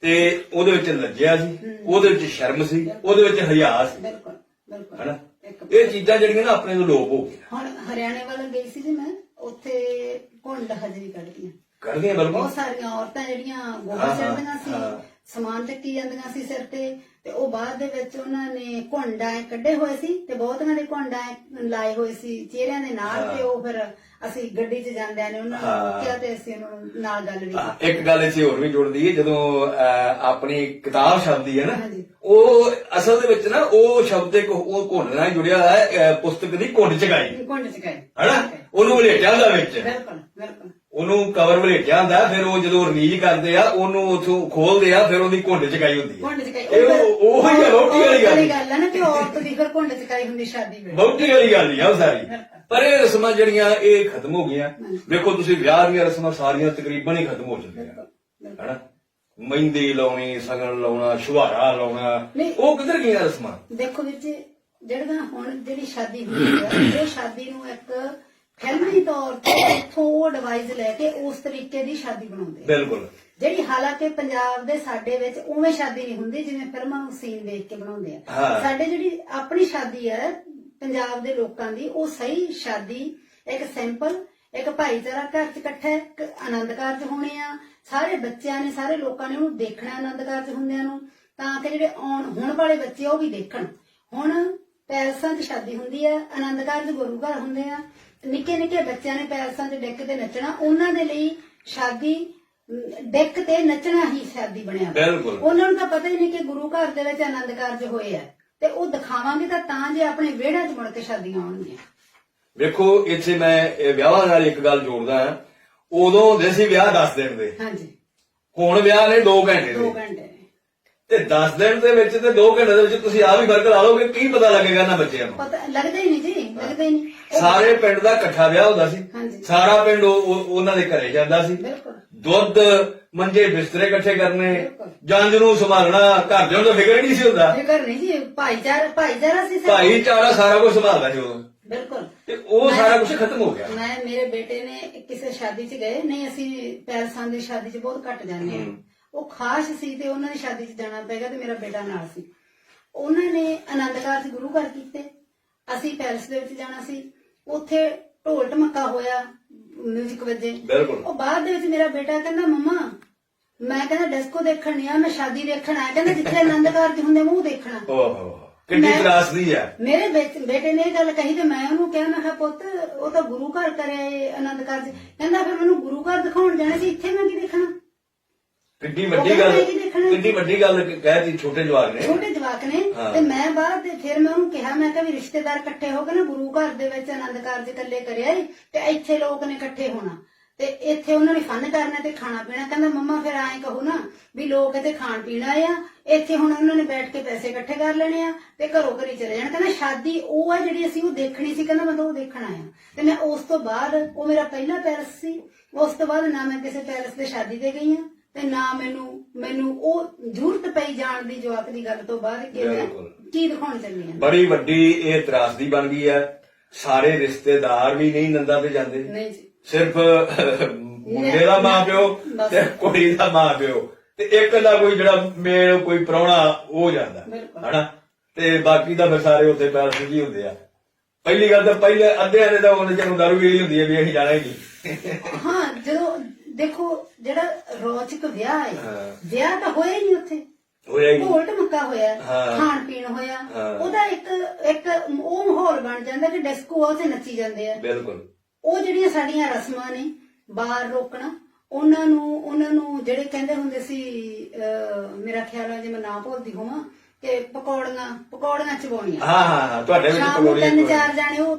ਤੇ ਉਹਦੇ ਵਿੱਚ ਲੱਜਿਆ ਸੀ ਉਹਦੇ ਵਿੱਚ ਸ਼ਰਮ ਸੀ ਉਹਦੇ ਵਿੱਚ ਹਿਆ ਸੀ। ਬਿਲਕੁਲ ਬਿਲਕੁਲ। ਹਨਾ? ਇੱਕ- ਇਹ ਚੀਜ਼ਾਂ ਜਿਹੜੀਆਂ ਨਾ ਆਪਣੇ ਤੋਂ ਲੋਪ ਹੋ ਗਈਆਂ। ਹੁਣ ਹਰਿਆਣੇ ਵੱਲ ਗਈ ਸੀ ਜੀ ਮੈਂ ਉੱਥੇ ਘੁੰਡ ਹਜਰੀ ਕੱਢਦੀਆਂ ਕਰਦੀਆਂ ਬਿਲਕੁਲ। ਬਹੁਤ ਸਾਰੀਆਂ ਔਰਤਾਂ ਜਿਹੜੀਆਂ ਗੋਹਾ ਹਾਂ, ਚੜਦੀਆਂ ਸੀ। ਸਮਾਨ ਚੱਕੀ ਜਾਂਦੀਆਂ ਸੀ ਸਿਰ ਤੇ ਤੇ ਉਹ ਬਾਅਦ ਦੇ ਵਿੱਚ ਉਹਨਾਂ ਨੇ ਘੁੰਡਾਂ ਕੱਢੇ ਹੋਏ ਸੀ ਤੇ ਬਹੁਤੀਆਂ ਦੇ ਘੁੰਡਾਂ ਲਾਏ ਹੋਏ ਸੀ ਚਿਹਰਿਆਂ ਦੇ ਨਾਲ ਤੇ ਉਹ ਫਿਰ ਅਸੀਂ ਗੱਡੀ 'ਚ ਜਾਂਦਿਆਂ ਨੇ ਉਹਨਾਂ ਨੂੰ ਹਾਂ। ਰੋਕਿਆ ਤੇ ਅਸੀਂ ਉਹਨਾਂ ਨੂੰ ਨਾਲ ਗੱਲ ਵੀ ਹਾਂ, ਇੱਕ ਗੱਲ ਇੱਥੇ ਹੋਰ ਵੀ ਜੁੜਦੀ ਹੈ ਜਦੋਂ ਅਹ, ਆਪਣੀ ਕਿਤਾਬ ਛਪਦੀ ਹੈ ਨਾ ਹਾਂਜੀ। ਉਹ ਅਸਲ ਦੇ ਵਿੱਚ ਨਾ ਉਹ ਸ਼ਬਦ ਇੱਕ ਉਹ ਘੁੰਡ ਨਾਲ ਜੁੜਿਆ ਹੋਇਆ ਹੈ ਅਹ, ਪੁਸਤਕ ਦੀ ਘੁੰਡ ਚਗਾਈ ਘੁੰਡ ਚ ਗਏ ਹਨਾ? ਉਹਨੂੰ ਵਲੇਟਿਆ ਹੁੰਦਾ ਵਿੱਚ। ਬਿਲਕੁਲ ਬਿਲਕੁਲ। ਉਹਨੂੰ ਕਵਰ ਵਲੇਟਿਆ ਹੁੰਦਾ ਫਿਰ ਉਹ ਜਦੋਂ ਰਿਲੀਜ਼ ਕਰਦੇ ਆ ਉਹਨੂੰ ਉਥੋਂ ਖੋਲਦੇ ਆ ਫਿਰ ਉਹਦੀ ਘੁੰਡ ਚਗਾਈ ਹੁੰਦੀ ਹੈ ਘੁੰਡ ਚ ਗਏ ਇਹ ਉਹ ਉਹ ਹੀ ਆ ਰੋਟੀ ਵਾਲੀ ਗੱਲ। ਗੱਲ ਹੈ ਨਾ ਕਿ ਔਰਤ ਦੀ ਫਿਰ ਘੁੰਡ ਚ ਹੁੰਦੀ ਸ਼ਾਦੀ ਵੇਲੇ। ਬਹੁਤੀ ਵਾਲੀ ਗੱਲ ਨਹੀਂ ਆ ਉਹ ਸਾਰੀ। ਪਰ ਇਹ ਰਸਮਾਂ ਜਿਹੜੀਆਂ ਇਹ ਖਤਮ ਹੋ ਗਈਆਂ। ਵੇਖੋ ਤੁਸੀਂ ਵਿਆਹ ਦੀਆਂ ਰਸਮਾਂ ਸਾਰੀਆਂ ਤਕਰੀਬਨ ਹੀ ਖਤਮ ਹੋ ਚੁੱਕੀਆਂ। ਹਨਾ? ਮਹਿੰਦੀ ਲਾਉਣੀ ਸਗਨ ਲਾਉਣਾ ਸ਼ੁਹਾਰਾ ਲਾਉਣਾ ਨਹੀਂ। ਉਹ ਕਿੱਧਰ ਗਈਆਂ ਰਸਮਾਂ? ਦੇਖੋ ਵੀਰ ਜੀ ਜਿਹੜਾ ਹੁਣ ਜਿਹੜੀ ਸ਼ਾਦੀ ਹੁੰਦੀ ਹੈ [coughs] ਉਹ ਸ਼ਾਦੀ ਨੂੰ ਇੱਕ ਫਿਲਮੀ ਤੌਰ ਤੇ ਇੱਥੋਂ ਉਹ ਡਿਵਾਈਸ ਲੈ ਕੇ ਉਸ ਤਰੀਕੇ ਦੀ ਸ਼ਾਦੀ ਬਣਾਉਂਦੇ ਆ। ਬਿਲਕੁਲ। ਜਿਹੜੀ ਹਾਲਾਂਕਿ ਪੰਜਾਬ ਦੇ ਸਾਡੇ ਵਿੱਚ ਉਵੇਂ ਸ਼ਾਦੀ ਨਹੀਂ ਹੁੰਦੀ ਜਿਵੇਂ ਫਿਲਮਾਂ ਨੂੰ ਸੀਨ ਦੇਖ ਕੇ ਬਣਾਉਂਦੇ ਆ। ਸਾਡੇ ਜਿਹੜੀ ਆਪਣੀ ਸ਼ਾਦੀ ਹੈ ਪੰਜਾਬ ਦੇ ਲੋਕਾਂ ਦੀ ਉਹ ਸਹੀ ਸ਼ਾਦੀ ਇੱਕ ਸਿੰਪਲ ਇੱਕ ਭਾਈਚਾਰਾ ਘਰ ਚ ਇਕੱਠਾ ਇੱਕ ਆਨੰਦ ਕਾਰਜ ਹੋਣੇ ਆ। ਸਾਰੇ ਬੱਚਿਆਂ ਨੇ ਸਾਰੇ ਲੋਕਾਂ ਨੇ ਉਹਨੂੰ ਦੇਖਣਾ ਆਨੰਦ ਕਾਰਜ ਹੁੰਦਿਆਂ ਨੂੰ। ਤਾਂ ਕਿ ਜਿਹੜੇ ਆਉਣ ਹੁਣ ਵਾਲੇ ਬੱਚੇ ਉਹ ਵੀ ਦੇਖਣ। ਹੁਣ ਪੈਲਸਾਂ 'ਚ ਸ਼ਾਦੀ ਹੁੰਦੀ ਹੈ ਆਨੰਦ ਕਾਰਜ ਗੁਰੂ ਘਰ ਹੁੰਦੇ ਆ। ਨਿੱਕੇ ਨਿੱਕੇ ਬੱਚਿਆਂ ਨੇ ਪੈਲਸਾਂ 'ਚ ਡਿੱਕ ਤੇ ਨੱਚਣਾ ਉਹਨਾਂ ਦੇ ਲਈ ਸ਼ਾਦੀ ਅਮ, ਡਿੱਕ ਤੇ ਨੱਚਣਾ ਹੀ ਸ਼ਾਦੀ ਬਣਿਆ ਹੋਇਆ। ਬਿਲਕੁਲ। ਉਹਨਾਂ ਨੂੰ ਤਾਂ ਪਤਾ ਹੀ ਨਹੀਂ ਕਿ ਗੁਰੂ ਘਰ ਦੇ ਵਿੱਚ ਆਨੰਦ ਕਾਰਜ ਹੋਏ ਆ। ਤੇ ਉਹ ਦਿਖਾਵਾਂਗੇ ਤਾਂ ਤਾਂ ਜੇ ਆਪਣੇ ਵਿਹੜਿਆਂ 'ਚ ਮੁੜ ਕੇ ਸ਼ਾਦੀਆਂ ਆਉਣਗੀਆਂ। ਵੇਖੋ ਇੱਥੇ ਮੈਂ ਇਹ ਵਿਆਹਾਂ ਨਾਲ ਇੱਕ ਗੱਲ ਜੋੜਦਾ ਹਾਂ। ਉਦੋਂ ਹੁੰਦੇ ਸੀ ਵਿਆਹ 10 ਦਿਨ ਦੇ। ਹਾਂਜੀ। ਹੁਣ ਵਿਆਹ ਨੇ 2 ਘੰਟੇ 2 ਦੇ ਘੰਟੇ। ਤੇ 10 ਦਿਨ ਦੇ ਵਿੱਚ ਤੇ 2 ਘੰਟੇ ਦੇ ਵਿੱਚ ਤੁਸੀਂ ਆ ਵੀ ਫ਼ਰਕ ਲਾ ਲਓਗੇ ਕੀ ਪਤਾ ਲੱਗੇਗਾ ਇਹਨਾਂ ਬੱਚਿਆਂ ਨੂੰ? ਪਤਾ ਲੱਗਦਾ ਹੀ ਨਹੀਂ ਜੀ ਲੱਗਦਾ ਹੀ ਨਹੀਂ। ਸਾਰੇ ਪਿੰਡ ਦਾ ਇਕੱਠਾ ਵਿਆਹ ਹੁੰਦਾ ਸੀ। ਸਾਰਾ ਪਿੰਡ ਉਹ- ਉਹ- ਉਹਨਾਂ ਦੇ ਘਰੇ ਜਾਂਦਾ ਸੀ। ਦੁੱਧ ਮੰਜੇ ਬਿਸਤਰੇ ਇਕੱਠੇ ਕਰਨੇ। ਜੰਜ ਨੂੰ ਸੰਭਾਲਣਾ ਘਰ ਦੇ ਨੂੰ ਤਾਂ ਫਿਕਰ ਨਹੀਂ ਸੀ ਹੁੰਦਾ। ਫਿਕਰ ਨਹੀਂ ਜੀ ਭਾਈਚਾਰਾ ਭਾਈਚਾਰਾ ਸੀ ਭਾਈਚਾਰਾ ਸਾਰਾ ਕੁਝ ਸੰਭਾਲਦਾ ਸੀ ਉਹ। ਬਿਲਕੁਲ। ਤੇ ਉਹ ਸਾਰਾ ਕੁਝ ਖਤਮ ਹੋ ਗਿਆ। ਮੈਂ ਮੇਰੇ ਬੇਟੇ ਨੇ ਕਿਸੇ ਸ਼ਾਦੀ 'ਚ ਗਏ। ਨਹੀਂ ਅਸੀਂ ਪੈਲਸਾਂ ਦੀ ਸ਼ਾਦੀ 'ਚ ਬਹੁਤ ਘੱਟ ਜਾਂਦੇ ਹਾਂ। ਉਹ ਖਾਸ ਸੀ ਤੇ ਉਹਨਾਂ ਦੀ ਸ਼ਾਦੀ 'ਚ ਜਾਣਾ ਪੈਗਾ ਤੇ ਮੇਰਾ ਬੇਟਾ ਨਾਲ ਸੀ। ਉਹਨਾਂ ਨੇ ਆਨੰਦ ਕਾਰਜ ਗੁਰੂ ਘਰ ਕੀਤੇ। ਅਸੀਂ ਪੈਲਸ ਦੇ ਵਿੱਚ ਜਾਣਾ ਸੀ। ਉੱਥੇ ਢੋਲ ਢਮੱਕਾ ਹੋਇਆ ਮਿਊਜ਼ਿਕ ਵੱਜੇ। ਬਿਲਕੁਲ। ਉਹ ਬਾਅਦ ਦੇ ਵਿੱਚ ਮੇਰਾ ਬੇਟਾ ਕਹਿੰਦਾ ਮੰਮਾ ਮੈਂ ਕਹਿੰਦਾ ਡਿਸਕੋ ਦੇਖਣ ਨਹੀਂ ਆ ਮੈਂ ਸ਼ਾਦੀ ਦੇਖਣ ਆਇਆ। ਕਹਿੰਦਾ ਜਿੱਥੇ ਆਨੰਦ ਕਾਰਜ ਹੁੰਦੇ ਮੈਂ ਉਹ ਦੇਖਣਾ। ਓਹੋ ਕਿੰਨੀ ਮੈਂ- ਤਰਾਸਦੀ ਹੈ। ਮੇਰੇ ਬੇਟ- ਨੇ ਇਹ ਗੱਲ ਕਹੀ ਤੇ ਮੈਂ ਉਹਨੂੰ ਕਿਹਾ ਮੈਂ ਕਿਹਾ ਪੁੱਤ ਉਹ ਤਾਂ ਗੁਰੂ ਘਰ ਕਰਿਆ ਇਹ ਆਨੰਦ ਕਾਰਜ ਕਹਿੰਦਾ ਫਿਰ ਮੈਨੂੰ ਗੁਰੂ ਘਰ ਦਿਖਾਉਣ ਜਾਣਾ ਸੀ ਇੱਥੇ ਮੈਂ ਕੀ ਦੇਖਣਾ? ਉਹ ਵੱਡੀ ਗੱਲ ਮੈਂ ਕੀ ਦੇਖਣਾ? ਕਿੰਨੀ ਵੱਡੀ ਗੱਲ ਕਹਿਤੀ ਛੋਟੇ ਜਵਾਨ ਨੇ। ਛੋਟੇ ਜਵਾਕ ਨੇ। ਤੇ ਮੈਂ ਬਾਅਦ ਦੇ ਫਿਰ ਮੈਂ ਉਹਨੂੰ ਕਿਹਾ ਮੈਂ ਕਿਹਾ ਵੀ ਰਿਸ਼ਤੇਦਾਰ ਇਕੱਠੇ ਹੋ ਕੇ ਨਾ ਗੁਰੂ ਘਰ ਦੇ ਵਿੱਚ ਆਨੰਦ ਕਾਰਜ ਇਕੱਲੇ ਕਰਿਆ ਤੇ ਇੱਥੇ ਲੋਕ ਨੇ ਇਕੱਠੇ ਹੋਣਾ। ਤੇ ਇੱਥੇ ਉਹਨਾਂ ਨੇ ਫਨ ਕਰਨਾ ਤੇ ਖਾਣਾ ਪੀਣਾ। ਕਹਿੰਦਾ ਮੰਮਾ ਫਿਰ ਐਂ ਕਹੋ ਨਾ ਵੀ ਲੋਕ ਇੱਥੇ ਖਾਣ ਪੀਣ ਆ। ਇੱਥੇ ਹੁਣ ਉਹਨਾਂ ਨੇ ਬੈਠ ਕੇ ਪੈਸੇ ਇਕੱਠੇ ਕਰ ਲੈਣੇ ਆ ਤੇ ਘਰੋਂ ਘਰੀ ਚਲੇ ਜਾਣ। ਕਹਿੰਦਾ ਸ਼ਾਦੀ ਉਹ ਆ ਜਿਹੜੀ ਅਸੀਂ ਉਹ ਦੇਖਣੀ ਸੀ। ਕਹਿੰਦਾ ਮੈਂ ਤਾਂ ਉਹ ਦੇਖਣ ਆਇਆ। ਤੇ ਮੈਂ ਉਸ ਤੋਂ ਬਾਅਦ ਉਹ ਮੇਰਾ ਪਹਿਲਾ ਪੈਲਸ ਸੀ। ਉਸ ਤੋਂ ਬਾਅਦ ਨਾ ਮੈਂ ਕਿਸੇ ਪੈਲਸ ਦੇ ਸ਼ਾਦੀ ਤੇ ਗਈ ਆ। ਤੇ ਨਾ ਮੈਨੂੰ ਮੈਨੂੰ ਉਹ ਜ਼ਰੂਰਤ ਪਈ ਜਾਣ ਦੀ ਜਵਾਕ ਦੀ ਗੱਲ ਤੋਂ ਬਾਅਦ ਕਿ ਮੈਂ ਬਿਲਕੁਲ। ਕੀ ਦਿਖਾਉਣ ਚੱਲੀ ਆ। ਬੜੀ ਵੱਡੀ ਇਹ ਤਰਾਸਦੀ ਬਣ ਗਈ ਹੈ। ਸਾਰੇ ਰਿਸ਼ਤੇਦਾਰ ਵੀ ਨਹੀਂ ਨੰਦਾ ਤੇ ਜਾਂਦੇ। ਨਹੀਂ ਜੀ। ਸਿਰਫ ਮੁੰਡੇ ਦਾ ਮਾਂ ਪਿਓ ਬਸ। ਤੇ ਕੁੜੀ ਦਾ ਮਾਂ ਪਿਓ। ਤੇ ਇੱਕ ਦਾ ਕੋਈ ਜਿਹੜਾ ਮੇਲ ਕੋਈ ਪ੍ਰਾਹੁਣਾ ਉਹ ਜਾਂਦਾ। ਬਿਲਕੁਲ। ਹਨਾ? ਤੇ ਬਾਕੀ ਦਾ ਫਿਰ ਸਾਰੇ ਉੱਥੇ ਪੈਰ ਜੀ ਹੁੰਦੇ ਆ। ਪਹਿਲੀ ਗੱਲ ਤਾਂ ਪਹਿਲੇ ਅੱਧਿਆਂ ਨੇ ਤਾਂ ਉਹਨੇ ਜਿਹਨੂੰ ਦਾਰੂ ਵੀ ਹੁੰਦੀ ਹੈ ਵੀ ਅਸੀਂ ਜਾਣਾ ਹੀ ਨਹੀਂ। ਹਾਂ ਜਦੋਂ ਦੇਖੋ ਜਿਹੜਾ ਰੋਚਕ ਵਿਆਹ ਹੈ। ਵਿਆਹ ਤਾਂ ਹੋਇਆ ਹੀ ਨਹੀਂ ਉੱਥੇ ਹੋਇਆ ਹੀ। ਢੋਲ ਢਮੱਕਾ ਹੋਇਆ। ਖਾਣ ਪੀਣ ਹੋਇਆ। ਉਹਦਾ ਇੱਕ ਇੱਕ ਉਹ ਮਾਹੌਲ ਬਣ ਜਾਂਦਾ ਕਿ ਡਿਸਕੋ ਆ ਤੇ ਨੱਚੀ ਜਾਂਦੇ ਆ ਬਿਲਕੁਲ ਉਹ ਜਿਹੜੀਆਂ ਸਾਡੀਆਂ ਰਸਮਾਂ ਨੇ ਬਾਹਰ ਰੋਕਣਾ ਉਹਨਾਂ ਨੂੰ ਉਹਨਾਂ ਨੂੰ ਜਿਹੜੇ ਕਹਿੰਦੇ ਹੁੰਦੇ ਸੀ ਮੇਰਾ ਖਿਆਲ ਹੈ ਜੇ ਮੈਂ ਨਾ ਭੁੱਲਦੀ ਹੋਵਾਂ ਕਿ ਪਕੌੜੀਆਂ ਪਕੌੜੀਆਂ ਚਵਾਉਣੀਆਂ ਹਾਂ ਹਾਂ ਹਾਂ ਤੁਹਾਡੇ ਵਿੱਚ ਸ਼ਾਮ ਨੂੰ ਪਕੌੜੇ ਤਿੰਨ ਚਾਰ ਜਾਣੇ ਉਹ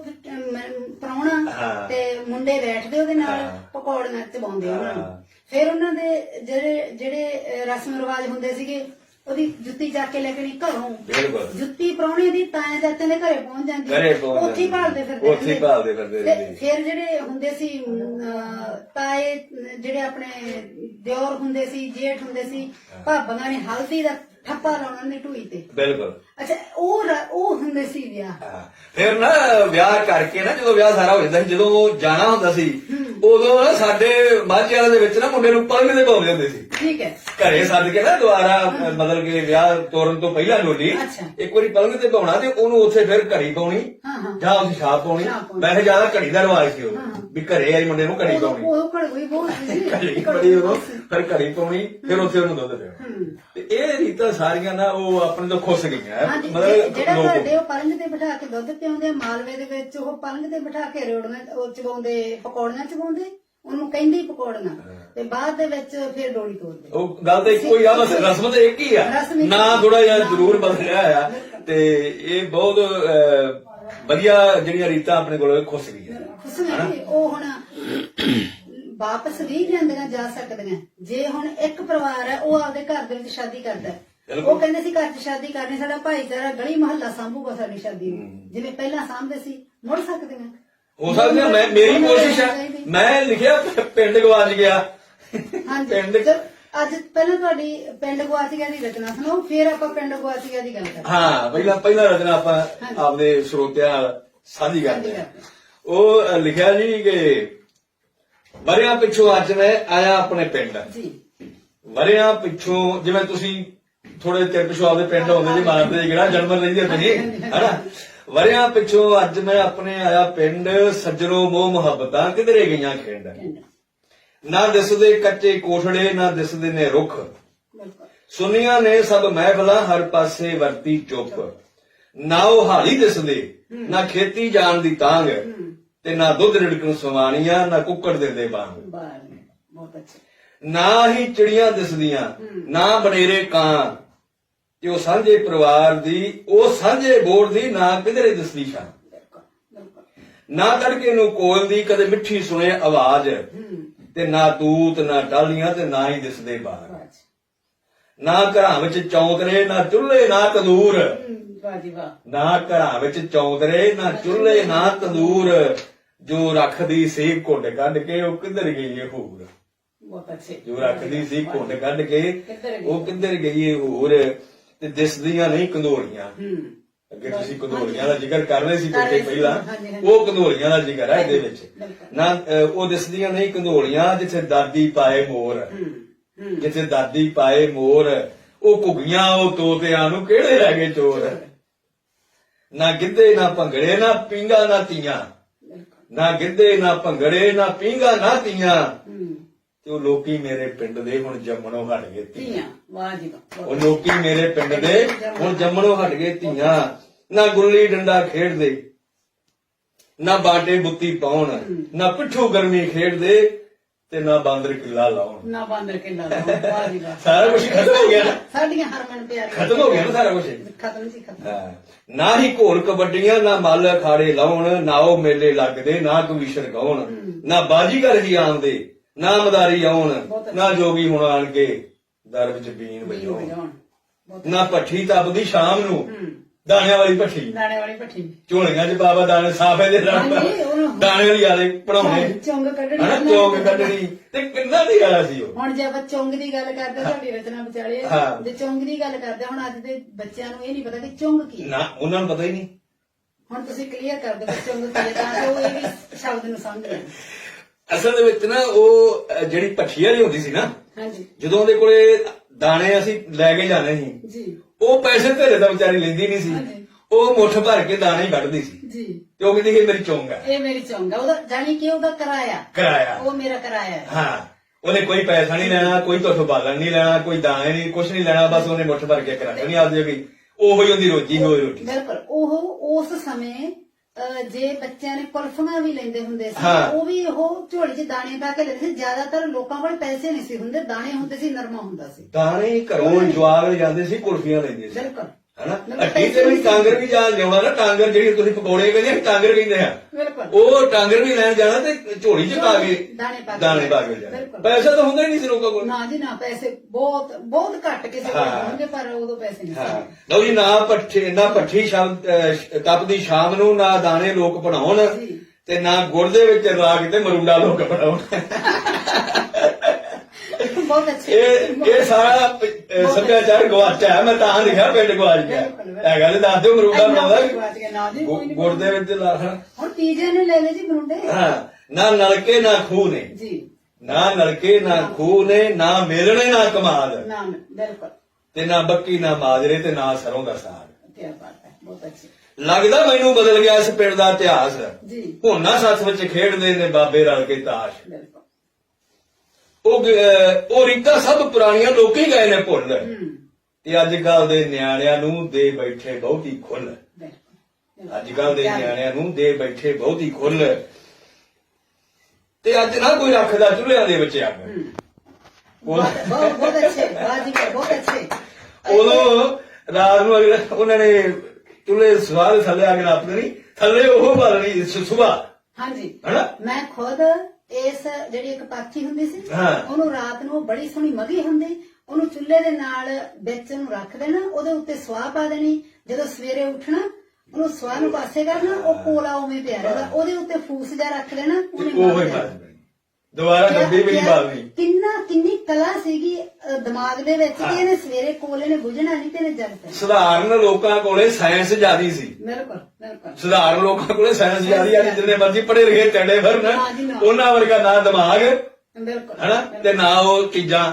ਪਰੌਣਾ ਹਾਂ। ਤੇ ਮੁੰਡੇ ਬੈਠਦੇ ਉਹਦੇ ਨਾਲ ਹਾਂ। ਪਕੌੜੀਆਂ ਚਬਾਉਂਦੇ ਉਹਨਾਂ ਨੂੰ ਹਾਂ। ਫਿਰ ਉਹਨਾਂ ਦੇ ਜਿਹੜੇ ਜਿਹੜੇ ਅਹ, ਰਸਮ ਰਿਵਾਜ ਹੁੰਦੇ ਸੀਗੇ ਉਹਦੀ ਜੁੱਤੀ ਚੱਕ ਕੇ ਲੈ ਕੇ ਨਹੀਂ ਘਰੋਂ ਬਿਲਕੁਲ ਜੁੱਤੀ ਪਰੌਣੇ ਦੀ ਤਾਇਆ ਚਾਚੇ ਦੇ ਘਰੇ ਪਹੁੰਚ ਜਾਂਦੀ ਘਰੇ ਪਹੁੰਚ ਉੱਥੇ ਹੀ। ਭਾਲਦੇ ਫਿਰਦੇ ਉੱਥੇ ਹੀ। ਭਾਲਦੇ ਫਿਰਦੇ ਰਹਿੰਦੇ। ਫਿਰ ਜਿਹੜੇ ਹੁੰਦੇ ਸੀ ਤਾਏ ਜਿਹੜੇ ਆਪਣੇ ਦਿਓਰ ਹੁੰਦੇ ਸੀ ਜੇਠ ਹੁੰਦੇ ਸੀ ਭਾਬਾਂ ਨੇ ਹਲਦੀ ਦਾ ਠੱਪਾ ਲਾਉਣਾ ਨੇ ਢੂਈ ਤੇ ਬਿਲਕੁਲ ਅੱਛਾ ਉਹ ਉਹ ਹੁੰਦੇ ਸੀ ਵਿਆਹ। ਫਿਰ ਨਾ ਵਿਆਹ ਕਰਕੇ ਨਾ ਜਦੋਂ ਵਿਆਹ ਸਾਰਾ ਹੋ ਜਾਂਦਾ ਸੀ ਜਦੋਂ ਉਹ ਜਾਣਾ ਹੁੰਦਾ ਸੀ ਉਦੋਂ ਨਾ ਸਾਡੇ ਮਾਝੇ ਵਾਲੇ ਦੇ ਵਿੱਚ ਨਾ ਮੁੰਡੇ ਨੂੰ ਪਲੰਗ ਦੇ ਪਾਉਂਦੇ ਹੁੰਦੇ ਸੀ ਠੀਕ ਹੈ ਘਰੇ ਸੱਦ ਕੇ ਨਾ ਦੁਬਾਰਾ ਅ, ਮਤਲਬ ਕਿ ਵਿਆਹ ਤੋਰਨ ਤੋਂ ਪਹਿਲਾਂ ਅੱਛਾ। ਇੱਕ ਵਾਰੀ ਪਲੰਗ ਤੇ ਪਾਉਣਾ ਤੇ ਉਹਨੂੰ ਉੱਥੇ ਫਿਰ ਘੜੀ ਪਾਉਣੀ ਹਾਂ, ਹਾਂ। ਜਾਂ ਉਹਦੀ ਛਾਪ ਪਾਉਣੀ ਛਾਪ ਪਾਉਣੀ। ਵੈਸੇ ਜ਼ਿਆਦਾ ਘੜੀ ਦਾ ਰਿਵਾਜ ਸੀ ਉਹ। ਵੀ ਘਰੇ ਆਈ ਮੁੰਡੇ ਨੂੰ ਘੜੀ ਪਾਉਣੀ ਉਹ ਕੜਵੀ ਬਹੁਤ ਸੀ ਘੜੀ ਬੜੀ ਉਦੋਂ ਫਿਰ ਘੜੀ ਪਾਉਣੀ ਫਿਰ ਉੱਥੇ ਉਹਨੂੰ ਦੁੱਧ ਦੇਣਾ ਹੂੰ। ਤੇ ਇਹ ਰੀਤਾਂ ਸਾਰੀਆਂ ਨਾ ਉਹ ਆਪਣੇ ਤੋਂ ਖੁੱਸ ਗਈਆਂ ਹਾਂਜੀ ਜੇ- ਮਤਲਬ ਜਿਹੜਾ ਲੋਕ ਤੁਹਾਡੇ ਉਹ ਪਲੰਗ ਤੇ ਬਿਠਾ ਕੇ ਦੁੱਧ ਪਿਆਉਂਦੇ ਆ, ਮਾਲਵੇ ਦੇ ਵਿੱਚ ਉਹ ਪਲੰਗ ਤੇ ਬਿਠਾ ਕੇ ਰੋੜੀਆਂ ਉਹ ਚਵਾਉਂਦੇ ਪਕੌੜੀਆਂ ਚਵਾਉਂਦੇ ਉਹਨੂੰ ਕਹਿੰਦੇ ਪਕੌੜੀਆਂ। ਤੇ ਬਾਅਦ ਦੇ ਵਿੱਚ ਫਿਰ ਡੋਲੀ ਤੋੜਦੇ। ਉਹ ਗੱਲ ਤਾਂ ਇੱਕੋ ਹੀ ਆ ਬਸ ਰਸਮ ਤਾਂ ਇੱਕ ਹੀ ਆ। ਨਾ। ਥੋੜਾ ਜਿਹਾ। ਜ਼ਰੂਰ ਬਦਲਿਆ ਆ। ਤੇ ਇਹ ਬਹੁਤ ਵਧੀਆ ਜਿਹੜੀਆਂ ਰੀਤਾਂ ਆਪਣੇ ਕੋਲ ਖੁੱਸ ਗਈਆਂ। ਖੁਸ਼ ਉਹ ਹੁਣ ਵਾਪਸ ਵੀ ਜਾਂਦੀਆਂ ਜਾ ਸਕਦੀਆਂ। ਜੇ ਹੁਣ ਇੱਕ ਪਰਿਵਾਰ ਹੈ ਉਹ ਆਪਦੇ ਘਰ ਦੇ ਵਿੱਚ ਸ਼ਾਦੀ ਕਰਦਾ। ਉਹ ਕਹਿੰਦੇ ਸੀ ਘਰ 'ਚ ਸ਼ਾਦੀ ਕਰਨੀ ਸਾਡਾ ਭਾਈਚਾਰਾ ਗਲੀ ਮੁਹੱਲਾ ਸਾਂਭੂਗਾ ਸਾਡੀ ਸ਼ਾਦੀ ਨੂੰ। ਜਿਵੇਂ ਪਹਿਲਾਂ ਸਾਂਭਦੇ ਸੀ ਮੁੜ ਸਕਦੀਆਂ। ਹੋ ਸਕਦਾ ਮੈਂ ਮੇਰੀ ਕੋਸ਼ਿਸ਼ ਆ ਮੈਂ ਲਿਖਿਆ ਪਿੰਡ ਗਵਾਚ ਗਿਆ। ਹਾਂਜੀ। ਪਿੰਡ ਅੱਜ ਪਹਿਲਾਂ ਤੁਹਾਡੀ ਪਿੰਡ ਗਵਾਚੀਆਂ ਦੀ ਰਚਨਾ ਸੁਣਾਓ ਫਿਰ ਆਪਾਂ ਪਿੰਡ ਗਵਾਚੀਆਂ ਦੀ ਗੱਲ ਕਰਾਂਗੇ। ਹਾਂ ਪਹਿਲਾਂ ਪਹਿਲਾਂ ਰਚਨਾ ਆਪਾਂ ਆਪਦੇ ਸਰੋਤਿਆਂ ਨਾਲ ਸਾਂਝੀ ਕਰਦੇ ਹਾਂ। ਉਹ ਅਹ, ਲਿਖਿਆ ਜੀ ਕਿ ਵਰਿਆਂ ਪਿੱਛੋਂ ਅੱਜ ਮੈਂ ਆਇਆ ਆਪਣੇ ਪਿੰਡ। ਜੀ। ਵਰਿਆਂ ਪਿੱਛੋਂ ਜਿਵੇਂ ਤੁਸੀਂ ਥੋੜੇ ਚਿਰ ਪਿਛੋਂ ਆਪਦੇ ਪਿੰਡ ਆਉਂਦੇ ਜੀ ਮਾਰਦੇ ਜੀ ਕਿਹੜਾ ਜਨਮ ਲੈਂਦੇ ਤੁਸੀਂ ਹਨਾ? ਵਰਿਆਂ ਪਿੱਛੋਂ ਅੱਜ ਮੈਂ ਆਪਣੇ ਆਇਆ ਪਿੰਡ ਸੱਜਣੋ ਮੋਹ ਮੁਹੱਬਤਾਂ ਕਿਧਰੇ ਗਈਆਂ ਖੇਡ? ਨਾ ਦਿਸਦੇ ਕੱਚੇ ਕੋਠੜੇ ਨਾ ਦਿਸਦੇ ਨੇ ਰੁੱਖ। ਸੁਨੀਆਂ ਨੇ ਸਭ ਮਹਿਫਲਾਂ ਹਰ ਪਾਸੇ ਵਰਤੀ ਚੁੱਪ। ਨਾ ਉਹ ਹਾਲੀ ਦਿਸਦੇ ਨਾ ਖੇਤੀ ਜਾਣ ਦੀ ਤਾਂਗ ਤੇ ਨਾ ਦੁੱਧ ਰਿੜਕਣ ਸਵਾਣੀਆਂ ਨਾ ਕੁੱਕੜ ਦਿੰਦੇ ਬਾਹਰ ਬਹੁਤ ਅੱਛਾ। ਨਾ ਹੀ ਚਿੜੀਆਂ ਦਿਸਦੀਆਂ ਨਾ ਬਨੇਰੇ ਕਾਂ ਤੇ ਉਹ ਸਾਂਝੇ ਪਰਿਵਾਰ ਦੀ ਉਹ ਸਾਂਝੇ ਬੋੜ ਦੀ ਨਾ ਕਿਧਰੇ ਦਿਸਦੀ ਬਿਲਕੁਲ ਨਾ ਤੜਕੇ ਨੂੰ ਕੋਇਲ ਦੀ ਕਦੇ ਮਿੱਠੀ ਸੁਣੇ ਆਵਾਜ਼ ਤੇ ਨਾ ਦੂਤ ਨਾ ਟਾਲੀਆਂ ਤੇ ਨਾ ਹੀ ਦਿਸਦੇ ਬਾਹਰ। ਨਾ ਘਰਾਂ ਵਿੱਚ ਚੌਂਤਰੇ ਨਾ ਚੁੱਲ੍ਹੇ ਨਾ ਤੰਦੂਰ। ਨਾ ਘਰਾਂ ਵਿੱਚ ਚੌਂਤਰੇ ਨਾ ਚੁੱਲ੍ਹੇ ਨਾ ਤੰਦੂਰ। ਜੋ ਰੱਖਦੀ ਸੀ ਘੁੱਟ ਕੱਢ ਕੇ ਉਹ ਕਿੱਧਰ ਗਈ ਇਹ ਹੂਰ? ਜੋ ਰੱਖਦੀ ਸੀ ਘੁੱਟ ਕੱਢ ਕੇ? ਉਹ ਕਿੱਧਰ ਗਈ ਇਹ ਹੋਰ? ਤੇ ਦਿਸਦੀਆਂ ਨਹੀਂ ਕੰਦੋਲੀਆਂ ਹੂੰ। ਅੱਗੇ ਤੁਸੀਂ ਕੰਦੋਲੀਆਂ ਦਾ ਜ਼ਿਕਰ ਕਰ ਰਹੇ ਸੀ ਸੀ, ਪਹਿਲਾਂ। ਉਹ ਕੰਦੋਲੀਆਂ ਦਾ ਜ਼ਿਕਰ ਹੈ ਇਹਦੇ ਵਿੱਚ। ਨਾ ਉਹ ਦਿਸਦੀਆਂ ਨਹੀਂ ਕੰਦੋਲੀਆਂ ਜਿੱਥੇ ਦਾਦੀ ਪਾਏ ਮੋਰ। ਜਿੱਥੇ ਦਾਦੀ ਪਾਏ ਮੋਰ ਉਹ ਘੁੱਗੀਆਂ ਉਹ ਤੋਤਿਆਂ ਨੂੰ ਕਿਹੜੇ ਰਹਿ ਗਏ ਚੋਰ? ਨਾ ਗਿੱਧੇ ਨਾ ਭੰਗੜੇ ਨਾ ਪੀਂਗਾ ਨਾ ਤੀਆਂ। ਨਾ ਗਿੱਧੇ ਨਾ ਭੰਗੜੇ ਨਾ ਪੀਂਗਾ ਨਾ ਤੀਆਂ। ਤੇ ਉਹ ਲੋਕੀ ਮੇਰੇ ਪਿੰਡ ਦੇ ਹੁਣ ਜੰਮਣੋਂ ਹਟ ਗਏ ਧੀਆਂ। ਧੀਆਂ ਵਾਹ ਜੀ ਵਾਹ ਉਹ ਲੋਕੀ ਮੇਰੇ ਪਿੰਡ ਦੇ ਹੁਣ ਜੰਮਣੋਂ ਹਟ ਗਏ ਧੀਆਂ। ਨਾ ਗੁੱਲੀ ਡੰਡਾ ਖੇਡਦੇ ਨਾ ਬਾਟੇ ਬੁੱਤੀ ਪਾਉਣ ਨਾ ਪਿੱਠੂ ਗਰਮੀ ਖੇਡਦੇ ਤੇ ਨਾ ਬਾਂਦਰ ਕਿੱਲਾ ਲਾਉਣ। ਨਾ ਬਾਂਦਰ ਕੇ ਲਾ ਵਾਹ ਜੀ ਵਾਹ। [laughs] ਸਾਰਾ ਕੁਝ ਖਤਮ ਹੋ ਗਿਆ ਨਾ? ਸਾਡੀਆਂ ਹਰਮਨ ਪਿਆਰੀਆਂ ਖਤਮ ਹੋ ਗਿਆ ਨਾ ਸਾਰਾ ਕੁਝ ਖਤਮ ਸੀ ਖਤਮ। ਨਾ ਹੀ ਘੋਲ ਕਬੱਡੀਆਂ ਨਾ ਮੱਲ ਅਖਾੜੇ ਲਾਉਣ ਨਾ ਉਹ ਮੇਲੇ ਲੱਗਦੇ ਨਾ ਕੋਈ ਸ਼ਰਗਾਉਣ ਨਾ ਬਾਜੀਗਰ ਜੀ ਆਉਂਦੇ। ਨਾ ਮਦਾਰੀ ਆਉਣ ਨਾ ਜੋਗੀ ਹੁਣ ਆਣ ਕੇ ਦਰ ਵਿੱਚ ਬੀਨ ਵਜਾਉਣ। ਨਾ ਭੱਠੀ ਤਪਦੀ ਸ਼ਾਮ ਨੂੰ। ਦਾਣਿਆਂ ਵਾਲੀ ਭੱਠੀ। ਦਾਣੇ ਵਾਲੀ ਭੱਠੀ। ਝੋਲੀਆਂ 'ਚ ਬਾਬਾ ਦਾਣੇ ਸਾਫੇ ਦੇ ਉਹਨੂੰ- ਦਾਣੇ ਵਾਲੀ ਆਲੇ ਪੜਾਉਣੇ ਚੁੰਗ ਕੱਢਣੀ। ਹਨਾ ਤੇ ਕਿੰਨਾ ਦੀ ਗਾਲਾ ਸੀ ਉਹ? ਹੁਣ ਜੇ ਆਪਾਂ ਚੁੰਗ ਦੀ ਗੱਲ ਕਰਦੇ ਸਾਡੀ ਰਚਨਾ ਵਿਚਾਲੇ। ਜੇ ਚੁੰਗ ਦੀ ਗੱਲ ਕਰਦੇ ਹੁਣ ਅੱਜ ਦੇ ਬੱਚਿਆਂ ਨੂੰ ਇਹ ਨਹੀਂ ਪਤਾ ਕਿ ਚੁੰਗ ਕੀ ਹੈ। ਨਾ ਉਹਨਾਂ ਨੂੰ ਪਤਾ ਹੀ ਨਹੀਂ। ਹੁਣ ਤੁਸੀਂ ਕਲੀਅਰ ਕਰ ਦਿਓ ਚੁੰਗ ਕੀ ਹੈ ਤਾਂ ਉਹ ਇਹ ਵੀ ਸ਼ਬਦ ਨੂੰ ਸਮਝ ਲੈਣ। ਅਸਲ ਦੇ ਵਿੱਚ ਨਾ ਉਹ ਅਹ, ਜਿਹੜੀ ਭੱਠੀ ਵਾਲੀ ਹੁੰਦੀ ਸੀ ਨਾ ਹਾਂਜੀ। ਜਦੋਂ ਉਹਦੇ ਕੋਲੇ ਦਾਣੇ ਅਸੀਂ ਲੈ ਕੇ ਜਾਣੇ ਸੀ ਜੀ। ਉਹ ਪੈਸੇ ਧੇਰੇ ਦਾ ਵਿਚਾਰੀ ਲੈਂਦੀ ਨਹੀਂ ਸੀ। ਉਹ ਮੁੱਠ ਭਰ ਕੇ ਦਾਣੇ ਹੀ ਕੱਢਦੀ ਸੀ। ਜੀ। ਤੇ ਉਹ ਕਹਿੰਦੀ ਮੇਰੀ ਚੌਂਗ ਹੈ ਇਹ ਮੇਰੀ ਚੁੰਗ ਉਹਦਾ ਜਾਣੀ ਕਿ ਉਹਦਾ ਕਿਰਾਇਆ? ਕਿਰਾਇਆ। ਉਹ ਮੇਰਾ ਕਿਰਾਇਆ ਹੈ। ਹਾਂ। ਉਹਨੇ ਕੋਈ ਪੈਸਾ ਨਹੀਂ ਲੈਣਾ ਕੋਈ ਤੁਹਾਡੇ ਬਾਲਣ ਨਹੀਂ ਲੈਣਾ ਕੋਈ ਦਾਣੇ ਨਹੀਂ ਕੁਝ ਨਹੀਂ ਲੈਣਾ ਬਸ ਉਹਨੇ ਮੁੱਠ ਭਰ ਕੇ ਕਿਰਾਇਆ ਨਹੀਂ ਆਪਦੇ ਵੀ ਉਹੋ ਹੀ ਉਹਦੀ ਰੋਜੀ ਹੋਈ ਰੋਟੀ। ਬਿਲਕੁਲ। ਉਹ ਉਸ ਸਮੇਂ ਜੇ ਬੱਚਿਆਂ ਨੇ ਕੁਲਫੀਆਂ ਵੀ ਲੈਂਦੇ ਹੁੰਦੇ ਸੀ ਹਾਂ। ਉਹ ਵੀ ਉਹ ਝੋਲੀ 'ਚ ਦਾਣੇ ਪਾ ਕੇ ਲੈਂਦੇ ਸੀ। ਜ਼ਿਆਦਾਤਰ ਲੋਕਾਂ ਕੋਲ ਪੈਸੇ ਨਹੀਂ ਸੀ ਹੁੰਦੇ ਦਾਣੇ ਹੁੰਦੇ ਸੀ ਨਰਮਾ ਹੁੰਦਾ ਸੀ। ਦਾਣੇ ਹੀ ਘਰੋਂ ਜਵਾਗ ਜਾਂਦੇ ਸੀ ਕੁਲਫੀਆਂ ਲੈਂਦੇ ਸੀ। ਬਿਲਕੁਲ। ਹਨਾ? ਅੱਡੀ ਤੇ ਵੀ ਟਾਂਗਰ ਵੀ ਜਾਣ ਲਿਆਉਣਾ ਨਾ ਟਾਂਗਰ ਜਿਹੜੀ ਤੁਸੀਂ ਪਕੌੜੇ ਕਹਿੰਦੇ ਆ ਟਾਂਗਰ ਕਹਿੰਦੇ ਆ। ਬਿਲਕੁਲ। ਉਹ ਟਾਂਗਰ ਵੀ ਲੈਣ ਜਾਣਾ ਤੇ ਝੋਲੀ 'ਚ ਪਾ ਕੇ ਦਾਣੇ ਪਾ ਕੇ ਦਾਣੇ ਪਾ ਕੇ ਜਾਣਾ। ਬਿਲਕੁਲ। ਪੈਸਾ ਤਾਂ ਹੁੰਦਾ ਹੀ ਨਹੀਂ ਸੀ ਲੋਕਾਂ ਕੋਲ। ਨਾ ਜੀ ਨਾ ਪੈਸੇ ਬਹੁਤ ਬਹੁਤ ਘੱਟ ਕਿਸੇ ਕੋਲ ਹਾਂ। ਹੋਣਗੇ ਪਰ ਉਦੋਂ ਪੈਸੇ ਨਹੀਂ ਹਾਂ। ਸੀ। ਲਓ ਜੀ ਨਾ ਪੱਠੀ ਨਾ ਪੱਠੀ ਸ਼ਬਦ ਅਹ, ਸ਼- ਤਪਦੀ ਸ਼ਾਮ ਨੂੰ ਨਾ ਦਾਣੇ ਲੋਕ ਬਣਾਉਣ ਜੀ। ਤੇ ਨਾ ਗੁੜ ਦੇ ਵਿੱਚ ਕੇ ਤੇ ਮਰੂੰਡਾ ਲੋਕ ਬਣਾਉਣ। [laughs] ਬਹੁਤ ਅੱਛੇ ਇਹ ਇਹ ਸਾਰਾ ਅਹ, ਸੱਭਿਆਚਾਰ ਗਵਾਚਾ ਹੈ। ਮੈਂ ਤਾਂ ਲਿਖਿਆ ਪਿੰਡ ਗਵਾਚ ਗਿਆ। ਹੈਗਾ ਤੇ ਦੱਸ ਦਿਓ ਬਣਾਉਂਦਾ ਗਵਾਚ ਗਿਆ, ਨਾ ਜੀ, ਕੋਈ ਗੁ- ਨਹੀਂ ਗੁੜ ਦੇ ਵਿੱਚ ਲਾ ਹਾਂ ਹੁਣ ਤੀਜੇ ਨੇ ਲੈ ਲਏ ਜੀ ਮਰੁੰਡੇ। ਹਾਂ, ਨਾ ਨਲਕੇ ਨਾ ਖੂਹ ਨੇ। ਜੀ। ਨਾ ਨਲਕੇ ਨਾ ਖੂਹ ਨੇ ਨਾ ਮੇਲਣੇ ਨਾ ਕਮਾਦ ਨਾ ਬਿਲਕੁਲ। ਤੇ ਨਾ ਬੱਕੀ ਨਾ ਮਾਜਰੇ ਤੇ ਨਾ ਸਰੋਂ ਦਾ ਸਾਗ। ਕੀ ਬਾਤ ਹੈ ਬਹੁਤ ਅੱਛੀ। ਲੱਗਦਾ ਮੈਨੂੰ ਬਦਲ ਗਿਆ ਇਸ ਪਿੰਡ ਦਾ ਇਤਿਹਾਸ। ਜੀ। ਹੋਣਾ ਸੱਸ ਵਿੱਚ ਖੇਡਦੇ ਨੇ ਬਾਬੇ ਰਲ ਕੇ ਤਾਸ਼। ਬਿਲਕੁਲ। ਉਹ ਉਹ ਰੀਤਾਂ ਸਭ ਪੁਰਾਣੀਆਂ ਲੋਕੀ ਗਏ ਨੇ ਭੁੱਲ ਹੂੰ। ਤੇ ਅੱਜ ਕੱਲ ਦੇ ਨਿਆਣਿਆਂ ਨੂੰ ਦੇ ਬੈਠੇ ਬਹੁਤੀ ਖੁੱਲ ਅੱਜ ਕੱਲ ਦੇ ਨਿਆਣਿਆਂ ਨੂੰ ਦੇ ਬੈਠੇ ਬਹੁਤੀ ਖੁੱਲ ਤੇ ਅੱਜ ਨਾ ਕੋਈ ਰੱਖਦਾ ਚੁੱਲ੍ਹਿਆਂ ਦੇ ਵਿੱਚ ਅੱਗ ਬਹੁਤ ਬਹੁਤ ਅੱਛੇ। ਵਾਹ ਜੀ ਵਾਹ, ਬਹੁਤ ਅੱਛੇ। ਉਦੋਂ ਰਾਤ ਨੂੰ ਅਗਲੇ ਉਹਨਾਂ ਨੇ ਚੁੱਲ੍ਹੇ ਸਵਾਲ ਥੱਲੇ ਆ ਕੇ ਰੱਖਦੇ ਨਹੀਂ ਥੱਲੇ ਉਹ ਬਾਲਣੀ ਸੁਬਾ ਹਾਂਜੀ। ਹਨਾ? ਮੈਂ ਖੁਦ ਇਸ ਜਿਹੜੀ ਇੱਕ ਪਾਥੀ ਹੁੰਦੀ ਸੀ ਹਾਂ। ਉਹਨੂੰ ਰਾਤ ਨੂੰ ਬੜੀ ਸੋਹਣੀ ਮਗੀ ਹੁੰਦੀ ਉਹਨੂੰ ਚੁੱਲ੍ਹੇ ਦੇ ਨਾਲ ਵਿੱਚ ਨੂੰ ਰੱਖ ਦੇਣਾ ਉਹਦੇ ਉੱਤੇ ਸਵਾਹ ਪਾ ਦੇਣੀ ਜਦੋਂ ਸਵੇਰੇ ਉੱਠਣਾ ਉਹਨੂੰ ਸਵਾਹ ਨੂੰ ਪਾਸੇ ਕਰਨਾ ਉਹ ਕੋਲਾ ਉਵੇਂ ਪਿਆ ਰਹਿੰਦਾ ਉਹਦੇ ਉੱਤੇ ਫੂਸ ਜਾ ਰੱਖ ਤੇ ਉਹਨੇ ਉਹ ਹੀ ਦੁਬਾਰਾ ਡੱਬੀ ਵੀ ਨਹੀਂ ਬਾਲਣੀ। ਕਿੰਨਾ ਕਿੰਨੀ ਕਲਾ ਸੀਗੀ ਅਹ, ਦਿਮਾਗ ਦੇ ਵਿੱਚ ਕਿ ਇਹਨੇ ਸਵੇਰੇ ਕੋਲੇ ਨੇ ਬੁਝਣਾ ਨਹੀਂ ਤੇ ਇਹਨੇ ਜਗ ਪੈਣਾ ਸਧਾਰਨ ਲੋਕਾਂ ਕੋਲੇ ਸਾਇੰਸ ਜ਼ਿਆਦੀ ਸੀ। ਬਿਲਕੁਲ ਬਿਲਕੁਲ। ਸਧਾਰਨ ਲੋਕਾਂ ਕੋਲੇ ਸਾਇੰਸ ਜ਼ਿਆਦੀ ਆ ਜਿੰਨੇ ਮਰਜ਼ੀ ਪੜੇ ਲਿਖੇ ਟੱਡੇ ਫਿਰਨ ਹਾਂ ਜੀ, ਨਾ। ਉਹਨਾਂ ਵਰਗਾ ਨਾ ਦਿਮਾਗ ਬਿਲਕੁਲ ਹਨਾ? ਤੇ ਨਾ ਉਹ ਚੀਜ਼ਾਂ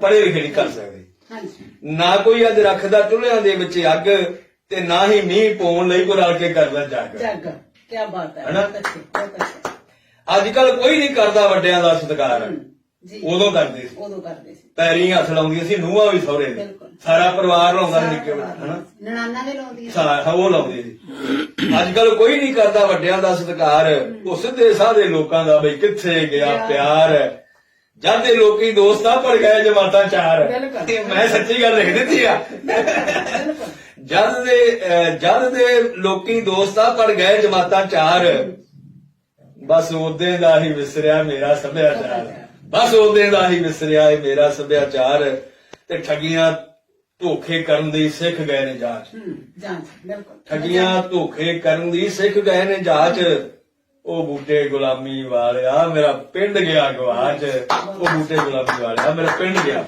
ਪੜੇ ਲਿਖੇ ਨਹੀਂ ਕਰ ਸਕਦੇ। ਹਾਂਜੀ। ਨਾ ਕੋਈ ਅੱਜ ਰੱਖਦਾ ਚੁੱਲ੍ਹਿਆਂ ਦੇ ਵਿੱਚ ਅੱਗ ਤੇ ਨਾ ਹੀ ਮੀਂਹ ਪਾਉਣ ਲਈ ਕੋਈ ਰਲ ਕੇ ਕਰਦਾ ਜੱਗ। ਜਗ ਕੀ ਬਾਤ ਹੈ। ਹਨਾ? ਬਹੁਤ ਅੱਛੀ ਬਹੁਤ ਅੱਛੀ। ਅੱਜ ਕੱਲ ਕੋਈ ਨਹੀਂ ਕਰਦਾ ਵੱਡਿਆਂ ਦਾ ਸਤਿਕਾਰ। ਜੀ। ਉਦੋਂ ਕਰਦੇ ਸੀ। ਉਦੋਂ ਕਰਦੇ ਸੀ। ਪੈਰੀਂ ਹੱਥ ਲਾਉਂਦੀਆਂ ਸੀ ਨੂੰਹਾਂ ਵੀ ਸਹੁਰੇ ਦੇ ਬਿਲਕੁਲ। ਸਾਰਾ ਪਰਿਵਾਰ ਲਾਉਂਦਾ ਸੀ ਨਿੱਕੇ ਪਰਿਵਾਰ ਹਨਾ? ਨਨਾਨਾ ਦੇ ਲਾਉਂਦੀ ਸੀ। ਸਾਰਾ ਉਹ ਲਾਉਂਦੇ ਸੀ। ਅੱਜ ਕੱਲ ਕੋਈ ਨਹੀਂ ਕਰਦਾ ਵੱਡਿਆਂ ਦਾ ਸਤਿਕਾਰ। ਉਹ ਸਿੱਧੇ ਸਾਦੇ ਲੋਕਾਂ ਦਾ ਬਈ ਕਿੱਥੇ ਗਿਆ ਪਿਆਰ। ਜਦ ਦੇ ਲੋਕੀ ਦੋਸਤਾਂ ਪੜ ਗਏ ਜਮਾਤਾਂ ਚਾਰ। ਬਿਲਕੁਲ। ਮੈਂ ਸੱਚੀ ਗੱਲ ਲਿਖ ਦਿੱਤੀ ਆ। ਜਦ ਦੇ ਅਹ, ਜਦ ਦੇ ਲੋਕੀ ਦੋਸਤਾਂ ਪੜ ਗਏ ਜਮਾਤਾਂ ਚਾਰ। ਬਸ ਉਹਦੇ ਦਾ ਹੀ ਵਿਸਰਿਆ ਮੇਰਾ ਸੱਭਿਆਚਾਰ। ਬਸ ਉਹਦੇ ਦਾ ਹੀ ਵਿਸਰਿਆ ਏ ਮੇਰਾ ਸੱਭਿਆਚਾਰ ਤੇ ਠੱਗੀਆਂ ਧੋਖੇ ਕਰਨ ਦੀ ਸਿੱਖ ਗਏ ਨੇ ਜਾਂਚ। ਜਾਂਚ ਬਿਲਕੁਲ। ਠੱਗੀਆਂ ਧੋਖੇ ਕਰਨ ਦੀ ਸਿੱਖ ਗਏ ਨੇ ਜਾਂਚ। ਉਹ ਬੂਟੇ ਗੁਲਾਮੀ ਵਾਲਿਆ ਮੇਰਾ ਪਿੰਡ ਗਿਆ ਗਵਾਚ। ਉਹ ਬੂਟੇ ਗੁਲਾਮੀ ਵਾਲਿਆ ਮੇਰਾ ਪਿੰਡ ਗਿਆ।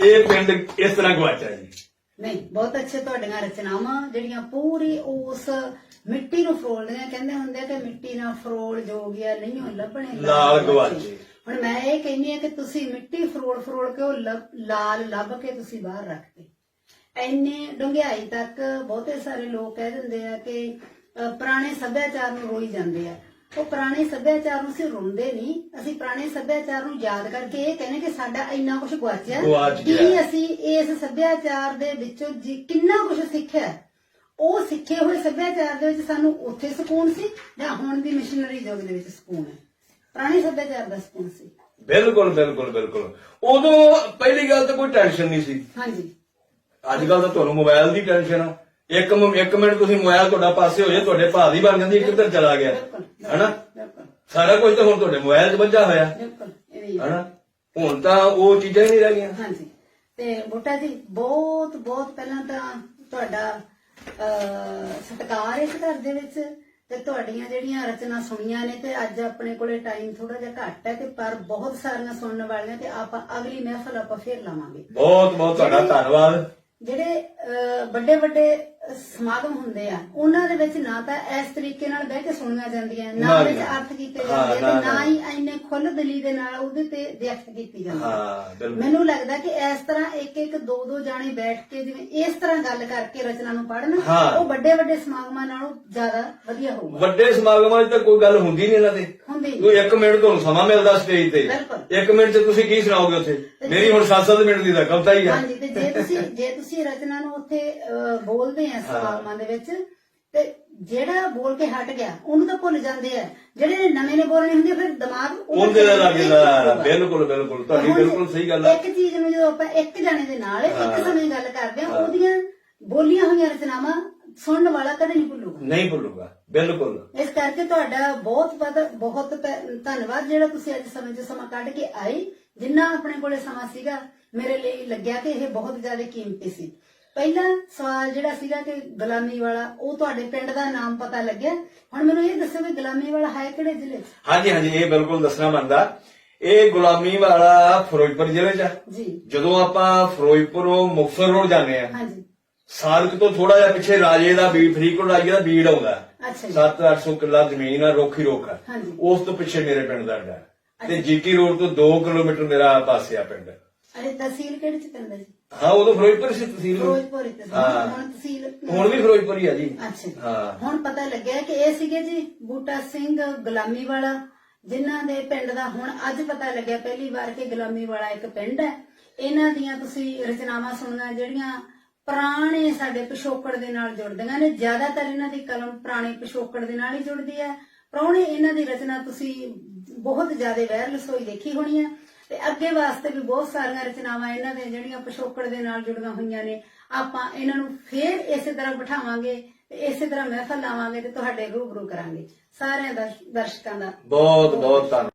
ਇਹ ਪਿੰਡ ਇਸ ਤਰ੍ਹਾਂ ਗਵਾਚਾ ਜੀ। ਨਹੀਂ ਬਹੁਤ ਅੱਛੇ ਤੁਹਾਡੀਆਂ ਰਚਨਾਵਾਂ ਜਿਹੜੀਆਂ ਪੂਰੀ ਉਸ ਮਿੱਟੀ ਨੂੰ ਫਰੋਲਦੀਆਂ ਕਹਿੰਦੇ ਹੁੰਦੇ ਆ ਕਿ ਮਿੱਟੀ ਨਾਲ ਫਰੋਲ ਜੋਗਿਆ ਨਹੀਂ ਉਹ ਲੱਭਣੇ ਲਾਲ ਗਵਾਚੇ। ਹੁਣ ਮੈਂ ਇਹ ਕਹਿੰਦੀ ਆ ਕਿ ਤੁਸੀਂ ਮਿੱਟੀ ਫਰੋਲ ਫਰੋਲ ਕੇ ਉਹ ਲਾਲ ਲੱਭ ਕੇ ਤੁਸੀਂ ਬਾਹਰ ਰੱਖਦੇ ਐਨੇ ਡੁੰਗਿਆਈ ਤੱਕ ਬਹੁਤੇ ਸਾਰੇ ਲੋਕ ਕਹਿ ਦਿੰਦੇ ਆ ਕਿ ਪੁਰਾਣੇ ਸੱਭਿਆਚਾਰ ਨੂੰ ਰੋਈ ਜਾਂਦੇ ਆ। ਉਹ ਪੁਰਾਣੇ ਸੱਭਿਆਚਾਰ ਨੂੰ ਅਸੀਂ ਰੋਂਦੇ ਨਹੀਂ। ਅਸੀਂ ਪੁਰਾਣੇ ਸੱਭਿਆਚਾਰ ਨੂੰ ਯਾਦ ਕਰਕੇ ਇਹ ਕਹਿੰਦੇ ਕਿ ਸਾਡਾ ਇੰਨਾ ਕੁਝ ਗਵਾਚਿਆ। ਗੁਆਚ ਕੀ। ਅਸੀਂ ਇਸ ਸੱਭਿਆਚਾਰ ਦੇ ਵਿੱਚੋਂ ਕਿੰਨਾ ਕੁਝ ਸਿੱਖਿਆ? ਉਹ ਸਿੱਖੇ ਹੋਏ ਸੱਭਿਆਚਾਰ ਦੇ ਵਿੱਚ ਸਾਨੂੰ ਉੱਥੇ ਸਕੂਨ ਸੀ ਜਾਂ ਹੁਣ ਦੀ ਮਿਸ਼ਨਰੀ ਯੁੱਗ ਦੇ ਵਿੱਚ ਸਕੂਨ ਹੈ। ਪੁਰਾਣੇ ਸੱਭਿਆਚਾਰ ਦਾ ਸਕੂਨ ਸੀ। ਬਿਲਕੁਲ ਬਿਲਕੁਲ ਬਿਲਕੁਲ। ਉਦੋਂ ਪਹਿਲੀ ਗੱਲ ਤਾਂ ਕੋਈ ਟੈਨਸ਼ਨ ਨਹੀਂ ਸੀ। ਹਾਂਜੀ। ਅੱਜ ਕੱਲ ਤਾਂ ਤੁਹਾਨੂੰ ਮੋਬਾਈਲ ਦੀ ਟੈਨਸ਼ਨ ਆ। ਇੱਕ ਮ- ਇੱਕ ਮਿੰਟ ਤੁਸੀਂ ਮੋਬਾਈਲ ਤੁਹਾਡਾ ਪਾਸੇ ਹੋ ਜਾਏ ਤੁਹਾਡੇ ਭਾਅ ਦੀ ਬਣ ਜਾਂਦੀ ਹੈ, ਕਿੱਧਰ ਚਲਾ ਗਿਆ। ਹਨਾ? ਬਿਲਕੁਲ। ਸਾਰਾ ਕੁਝ ਤਾਂ ਹੁਣ ਤੁਹਾਡੇ ਮੋਬਾਈਲ 'ਚ ਵੱਜਾ ਹੋਇਆ। ਬਿਲਕੁਲ ਇਹ ਵੀ ਹੈ। ਹਨਾ? ਹੁਣ ਤਾਂ ਉਹ ਚੀਜ਼ਾਂ ਹੀ ਨਹੀਂ ਰਹਿ ਗਈਆਂ। ਹਾਂਜੀ। ਤੇ ਬੋਟਾ ਜੀ ਬਹੁਤ ਬਹੁਤ ਪਹਿਲਾਂ ਤਾਂ ਤੁਹਾਡਾ ਸਤਿਕਾਰ ਇਸ ਘਰ ਦੇ ਵਿੱਚ ਤੇ ਤੁਹਾਡੀਆਂ ਜਿਹੜੀਆਂ ਰਚਨਾ ਸੁਣੀਆਂ ਨੇ ਤੇ ਅੱਜ ਆਪਣੇ ਕੋਲੇ ਟਾਈਮ ਥੋੜਾ ਜਿਹਾ ਘੱਟ ਹੈ ਤੇ ਪਰ ਬਹੁਤ ਸਾਰੀਆਂ ਸੁਣਨ ਵਾਲੀਆਂ ਤੇ ਆਪਾਂ ਅਗਲੀ ਮਹਿਫਲ ਆਪਾਂ ਫੇਰ ਲਾਵਾਂਗੇ। ਬਹੁਤ ਬਹੁਤ ਤੁਹਾਡਾ ਧੰਨਵਾਦ। ਜਿਹੜੇ ਵੱਡੇ ਵੱਡੇ ਸਮਾਗਮ ਹੁੰਦੇ ਆ ਉਹਨਾਂ ਦੇ ਵਿੱਚ ਨਾ ਤਾਂ ਇਸ ਤਰੀਕੇ ਨਾਲ ਬਹਿ ਕੇ ਸੁਣੀਆਂ ਜਾਂਦੀਆਂ ਨਾ ਨਾ, ਵਿੱਚ। ਅਰਥ ਕੀਤੇ ਹਾਂ, ਜਾਂਦੇ ਤੇ ਨਾ। ਹੀ ਇੰਨੇ ਖੁੱਲ ਦਿਲੀ ਦੇ ਨਾਲ ਉਹਦੇ ਤੇ ਵਿਅਕਤ ਕੀਤੀ ਜਾਂਦੀ ਹੈ ਹਾਂ ਮੈਨੂੰ ਲੱਗਦਾ ਕਿ ਇਸ ਤਰ੍ਹਾਂ ਇੱਕ ਇੱਕ ਦੋ ਦੋ ਜਾਣੇ ਬੈਠ ਕੇ ਜਿਵੇਂ ਇਸ ਤਰ੍ਹਾਂ ਗੱਲ ਕਰਕੇ ਰਚਨਾ ਨੂੰ ਪੜ੍ਹਨ ਹਾਂ। ਉਹ ਵੱਡੇ ਵੱਡੇ ਸਮਾਗਮਾਂ ਨਾਲੋਂ ਜ਼ਿਆਦਾ ਵਧੀਆ ਹੋਊਗਾ ਵੱਡੇ ਸਮਾਗਮਾਂ 'ਚ ਤਾਂ ਕੋਈ ਗੱਲ ਹੁੰਦੀ ਨਹੀਂ ਇਹਨਾਂ ਤੇ ਹੁੰਦੀ। ਕੋਈ 1 ਮਿੰਟ ਤੁਹਾਨੂੰ ਸਮਾਂ ਮਿਲਦਾ ਸਟੇਜ ਤੇ ਬਿਲਕੁਲ। 1 ਮਿੰਟ 'ਚ ਤੁਸੀਂ ਕੀ ਸੁਣਾਓਗੇ ਉੱਥੇ ਮੇਰੀ ਹੁਣ 7-7 ਮਿੰਟ ਦੀ ਤਾਂ ਕਵਿਤਾ ਹੀ ਆ ਹਾਂਜੀ ਤੇ ਜੇ ਤੁਸੀਂ ਜੇ ਤੁਸੀਂ ਰਚਨਾ ਨੂੰ ਉੱਥੇ ਬੋਲਦੇ ਆ ਸਮਾਗਮਾਂ ਦੇ ਵਿੱਚ। ਤੇ ਜਿਹੜਾ ਬੋਲ ਕੇ ਹਟ ਗਿਆ ਉਹਨੂੰ ਤਾਂ ਭੁੱਲ ਜਾਂਦੇ ਆ। ਜਿਹੜੇ ਨੇ ਨਵੇਂ ਨੇ ਬੋਲਣੇ ਹੁੰਦੇ ਫਿਰ ਦਿਮਾਗ ਉਹਦਾ ਉਹਦੇ ਦਾ ਇੱਕ ਲੱਗਦਾ ਹੋਊਗਾ। ਬਿਲਕੁਲ ਬਿਲਕੁਲ। ਤੁਹਾਡੀ ਬਿਲਕੁਲ ਸਹੀ ਗੱਲ ਹੈ ਇੱਕ ਚੀਜ਼ ਨੂੰ ਜਦੋਂ ਆਪਾਂ ਇੱਕ ਜਾਣੇ ਦੇ ਨਾਲ ਇੱਕ। ਸਮੇਂ ਗੱਲ ਕਰਦੇ ਆ ਉਹਦੀਆਂ ਬੋਲੀਆਂ ਹੋਈਆਂ ਰਚਨਾਵਾਂ ਸੁਣਨ ਵਾਲਾ ਕਦੇ ਨਹੀਂ ਭੁੱਲੂਗਾ। ਨਹੀਂ ਭੁੱਲੂਗਾ ਬਿਲਕੁਲ। ਇਸ ਕਰਕੇ ਤੁਹਾਡਾ ਬਹੁਤ ਬਹੁਤ ਬਹੁਤ ਪ- ਧੰਨਵਾਦ ਜਿਹੜਾ ਤੁਸੀਂ ਅੱਜ ਸਮੇਂ 'ਚ ਸਮਾਂ ਕੱਢ ਕੇ ਆਏ ਜਿੰਨਾ ਆਪਣੇ ਕੋਲੇ ਸਮਾਂ ਸੀਗਾ ਮੇਰੇ ਲਈ ਲੱਗਿਆ ਕਿ ਇਹ ਬਹੁਤ ਜ਼ਿਆਦਾ ਕੀਮਤੀ ਸੀ। ਪਹਿਲਾ ਸਵਾਲ ਜਿਹੜਾ ਸੀਗਾ ਕਿ ਗੁਲਾਮੀ ਵਾਲਾ ਉਹ ਤੁਹਾਡੇ ਪਿੰਡ ਦਾ ਨਾਮ ਪਤਾ ਲੱਗਿਆ। ਹੁਣ ਮੈਨੂੰ ਇਹ ਦੱਸੋ ਕਿ ਗੁਲਾਮੀ ਵਾਲਾ ਹੈ ਕਿਹੜੇ ਜ਼ਿਲ੍ਹੇ 'ਚ? ਹਾਂਜੀ ਹਾਂਜੀ ਇਹ ਬਿਲਕੁਲ ਦੱਸਣਾ ਬਣਦਾ ਇਹ ਗੁਲਾਮੀ ਵਾਲਾ ਫਿਰੋਜ਼ਪੁਰ ਜ਼ਿਲ੍ਹੇ 'ਚ ਆ। ਜੀ। ਜਦੋਂ ਆਪਾਂ ਫਿਰੋਜ਼ਪੁਰੋਂ ਮੁਕਤਸਰ ਰੋਡ ਜਾਂਦੇ ਆ ਹਾਂਜੀ। ਸਾਲਕ ਤੋਂ ਥੋੜਾ ਜਿਹਾ ਪਿੱਛੇ ਰਾਜੇ ਦਾ ਬੀੜ ਫਰੀਦਕੋਟ ਰਾਜੇ ਦਾ ਬੀੜ ਆਉਂਦਾ। ਅੱਛਾ ਜੀ। 7-800 ਕਿੱਲਾ ਜ਼ਮੀਨ ਆ ਰੋਖੀ ਰੋਖ ਆ। ਹਾਂਜੀ। ਉਸ ਤੋਂ ਪਿੱਛੇ ਮੇਰੇ ਪਿੰਡ ਦਾ ਅੱਡਾ ਤੇ ਜੀਟੀ ਰੋਡ ਤੋਂ 2 ਕਿਲੋਮੀਟਰ ਮੇਰਾ ਪਾਸੇ ਆ ਪਿੰਡ। ਅਰੇ ਤਹਿਸੀਲ ਕਿਹੜੇ 'ਚ ਪੈਂਦਾ ਜੀ? ਹਾਂ ਉਦੋਂ ਫਿਰੋਜ਼ਪੁਰ ਸੀ ਤਹਿਸੀਲ। ਫਿਰੋਜ਼ਪੁਰ ਹੀ ਤਹਿਸੀਲ ਹਾਂ। ਹੁਣ ਤਹਿਸੀਲ ਹੁਣ ਵੀ ਫਿਰੋਜ਼ਪੁਰ ਹੀ ਆ ਜੀ। ਅੱਛਾ ਜੀ। ਹਾਂ। ਹੁਣ ਪਤਾ ਲੱਗਿਆ ਕਿ ਇਹ ਸੀਗੇ ਜੀ ਬੂਟਾ ਸਿੰਘ ਗੁਲਾਮੀ ਵਾਲਾ ਜਿਨ੍ਹਾਂ ਦੇ ਪਿੰਡ ਦਾ ਹੁਣ ਅੱਜ ਪਤਾ ਲੱਗਿਆ ਪਹਿਲੀ ਵਾਰ ਕਿ ਗੁਲਾਮੀ ਵਾਲਾ ਇੱਕ ਪਿੰਡ ਹੈ। ਇਹਨਾਂ ਦੀਆਂ ਤੁਸੀਂ ਰਚਨਾਵਾਂ ਸੁਣੀਆਂ ਜਿਹੜੀਆਂ ਪੁਰਾਣੇ ਸਾਡੇ ਪਿਛੋਕੜ ਦੇ ਨਾਲ ਜੁੜਦੀਆਂ ਨੇ। ਜ਼ਿਆਦਾਤਰ ਇਹਨਾਂ ਦੀ ਕਲਮ ਪੁਰਾਣੇ ਪਿਛੋਕੜ ਦੇ ਨਾਲ ਹੀ ਜੁੜਦੀ ਹੈ। ਪ੍ਰਾਹੁਣੇ ਇਹਨਾਂ ਦੀ ਰਚਨਾ ਤੁਸੀਂ ਬਹੁਤ ਜ਼ਿਆਦਾ ਵਾਇਰਲੈਸ ਹੋਈ ਦੇਖੀ ਹੋਣੀ ਹੈ। ਤੇ ਅੱਗੇ ਵਾਸਤੇ ਵੀ ਬਹੁਤ ਸਾਰੀਆਂ ਰਚਨਾਵਾਂ ਇਹਨਾਂ ਦੇ ਜਿਹੜੀਆਂ ਪਿਛੋਕੜ ਦੇ ਨਾਲ ਜੁੜੀਆਂ ਹੋਈਆਂ ਨੇ। ਆਪਾਂ ਇਹਨਾਂ ਨੂੰ ਫੇਰ ਇਸੇ ਤਰ੍ਹਾਂ ਬਿਠਾਵਾਂਗੇ ਤੇ ਇਸੇ ਤਰ੍ਹਾਂ ਮਹਿਫਲ ਲਾਵਾਂਗੇ ਤੇ ਤੁਹਾਡੇ ਰੂਬਰੂ ਕਰਾਂਗੇ। ਸਾਰਿਆਂ ਦਾ ਦਰਸ਼ਕਾਂ ਦਾ ਬਹੁਤ ਬਹੁਤ ਧੰਨਵਾਦ।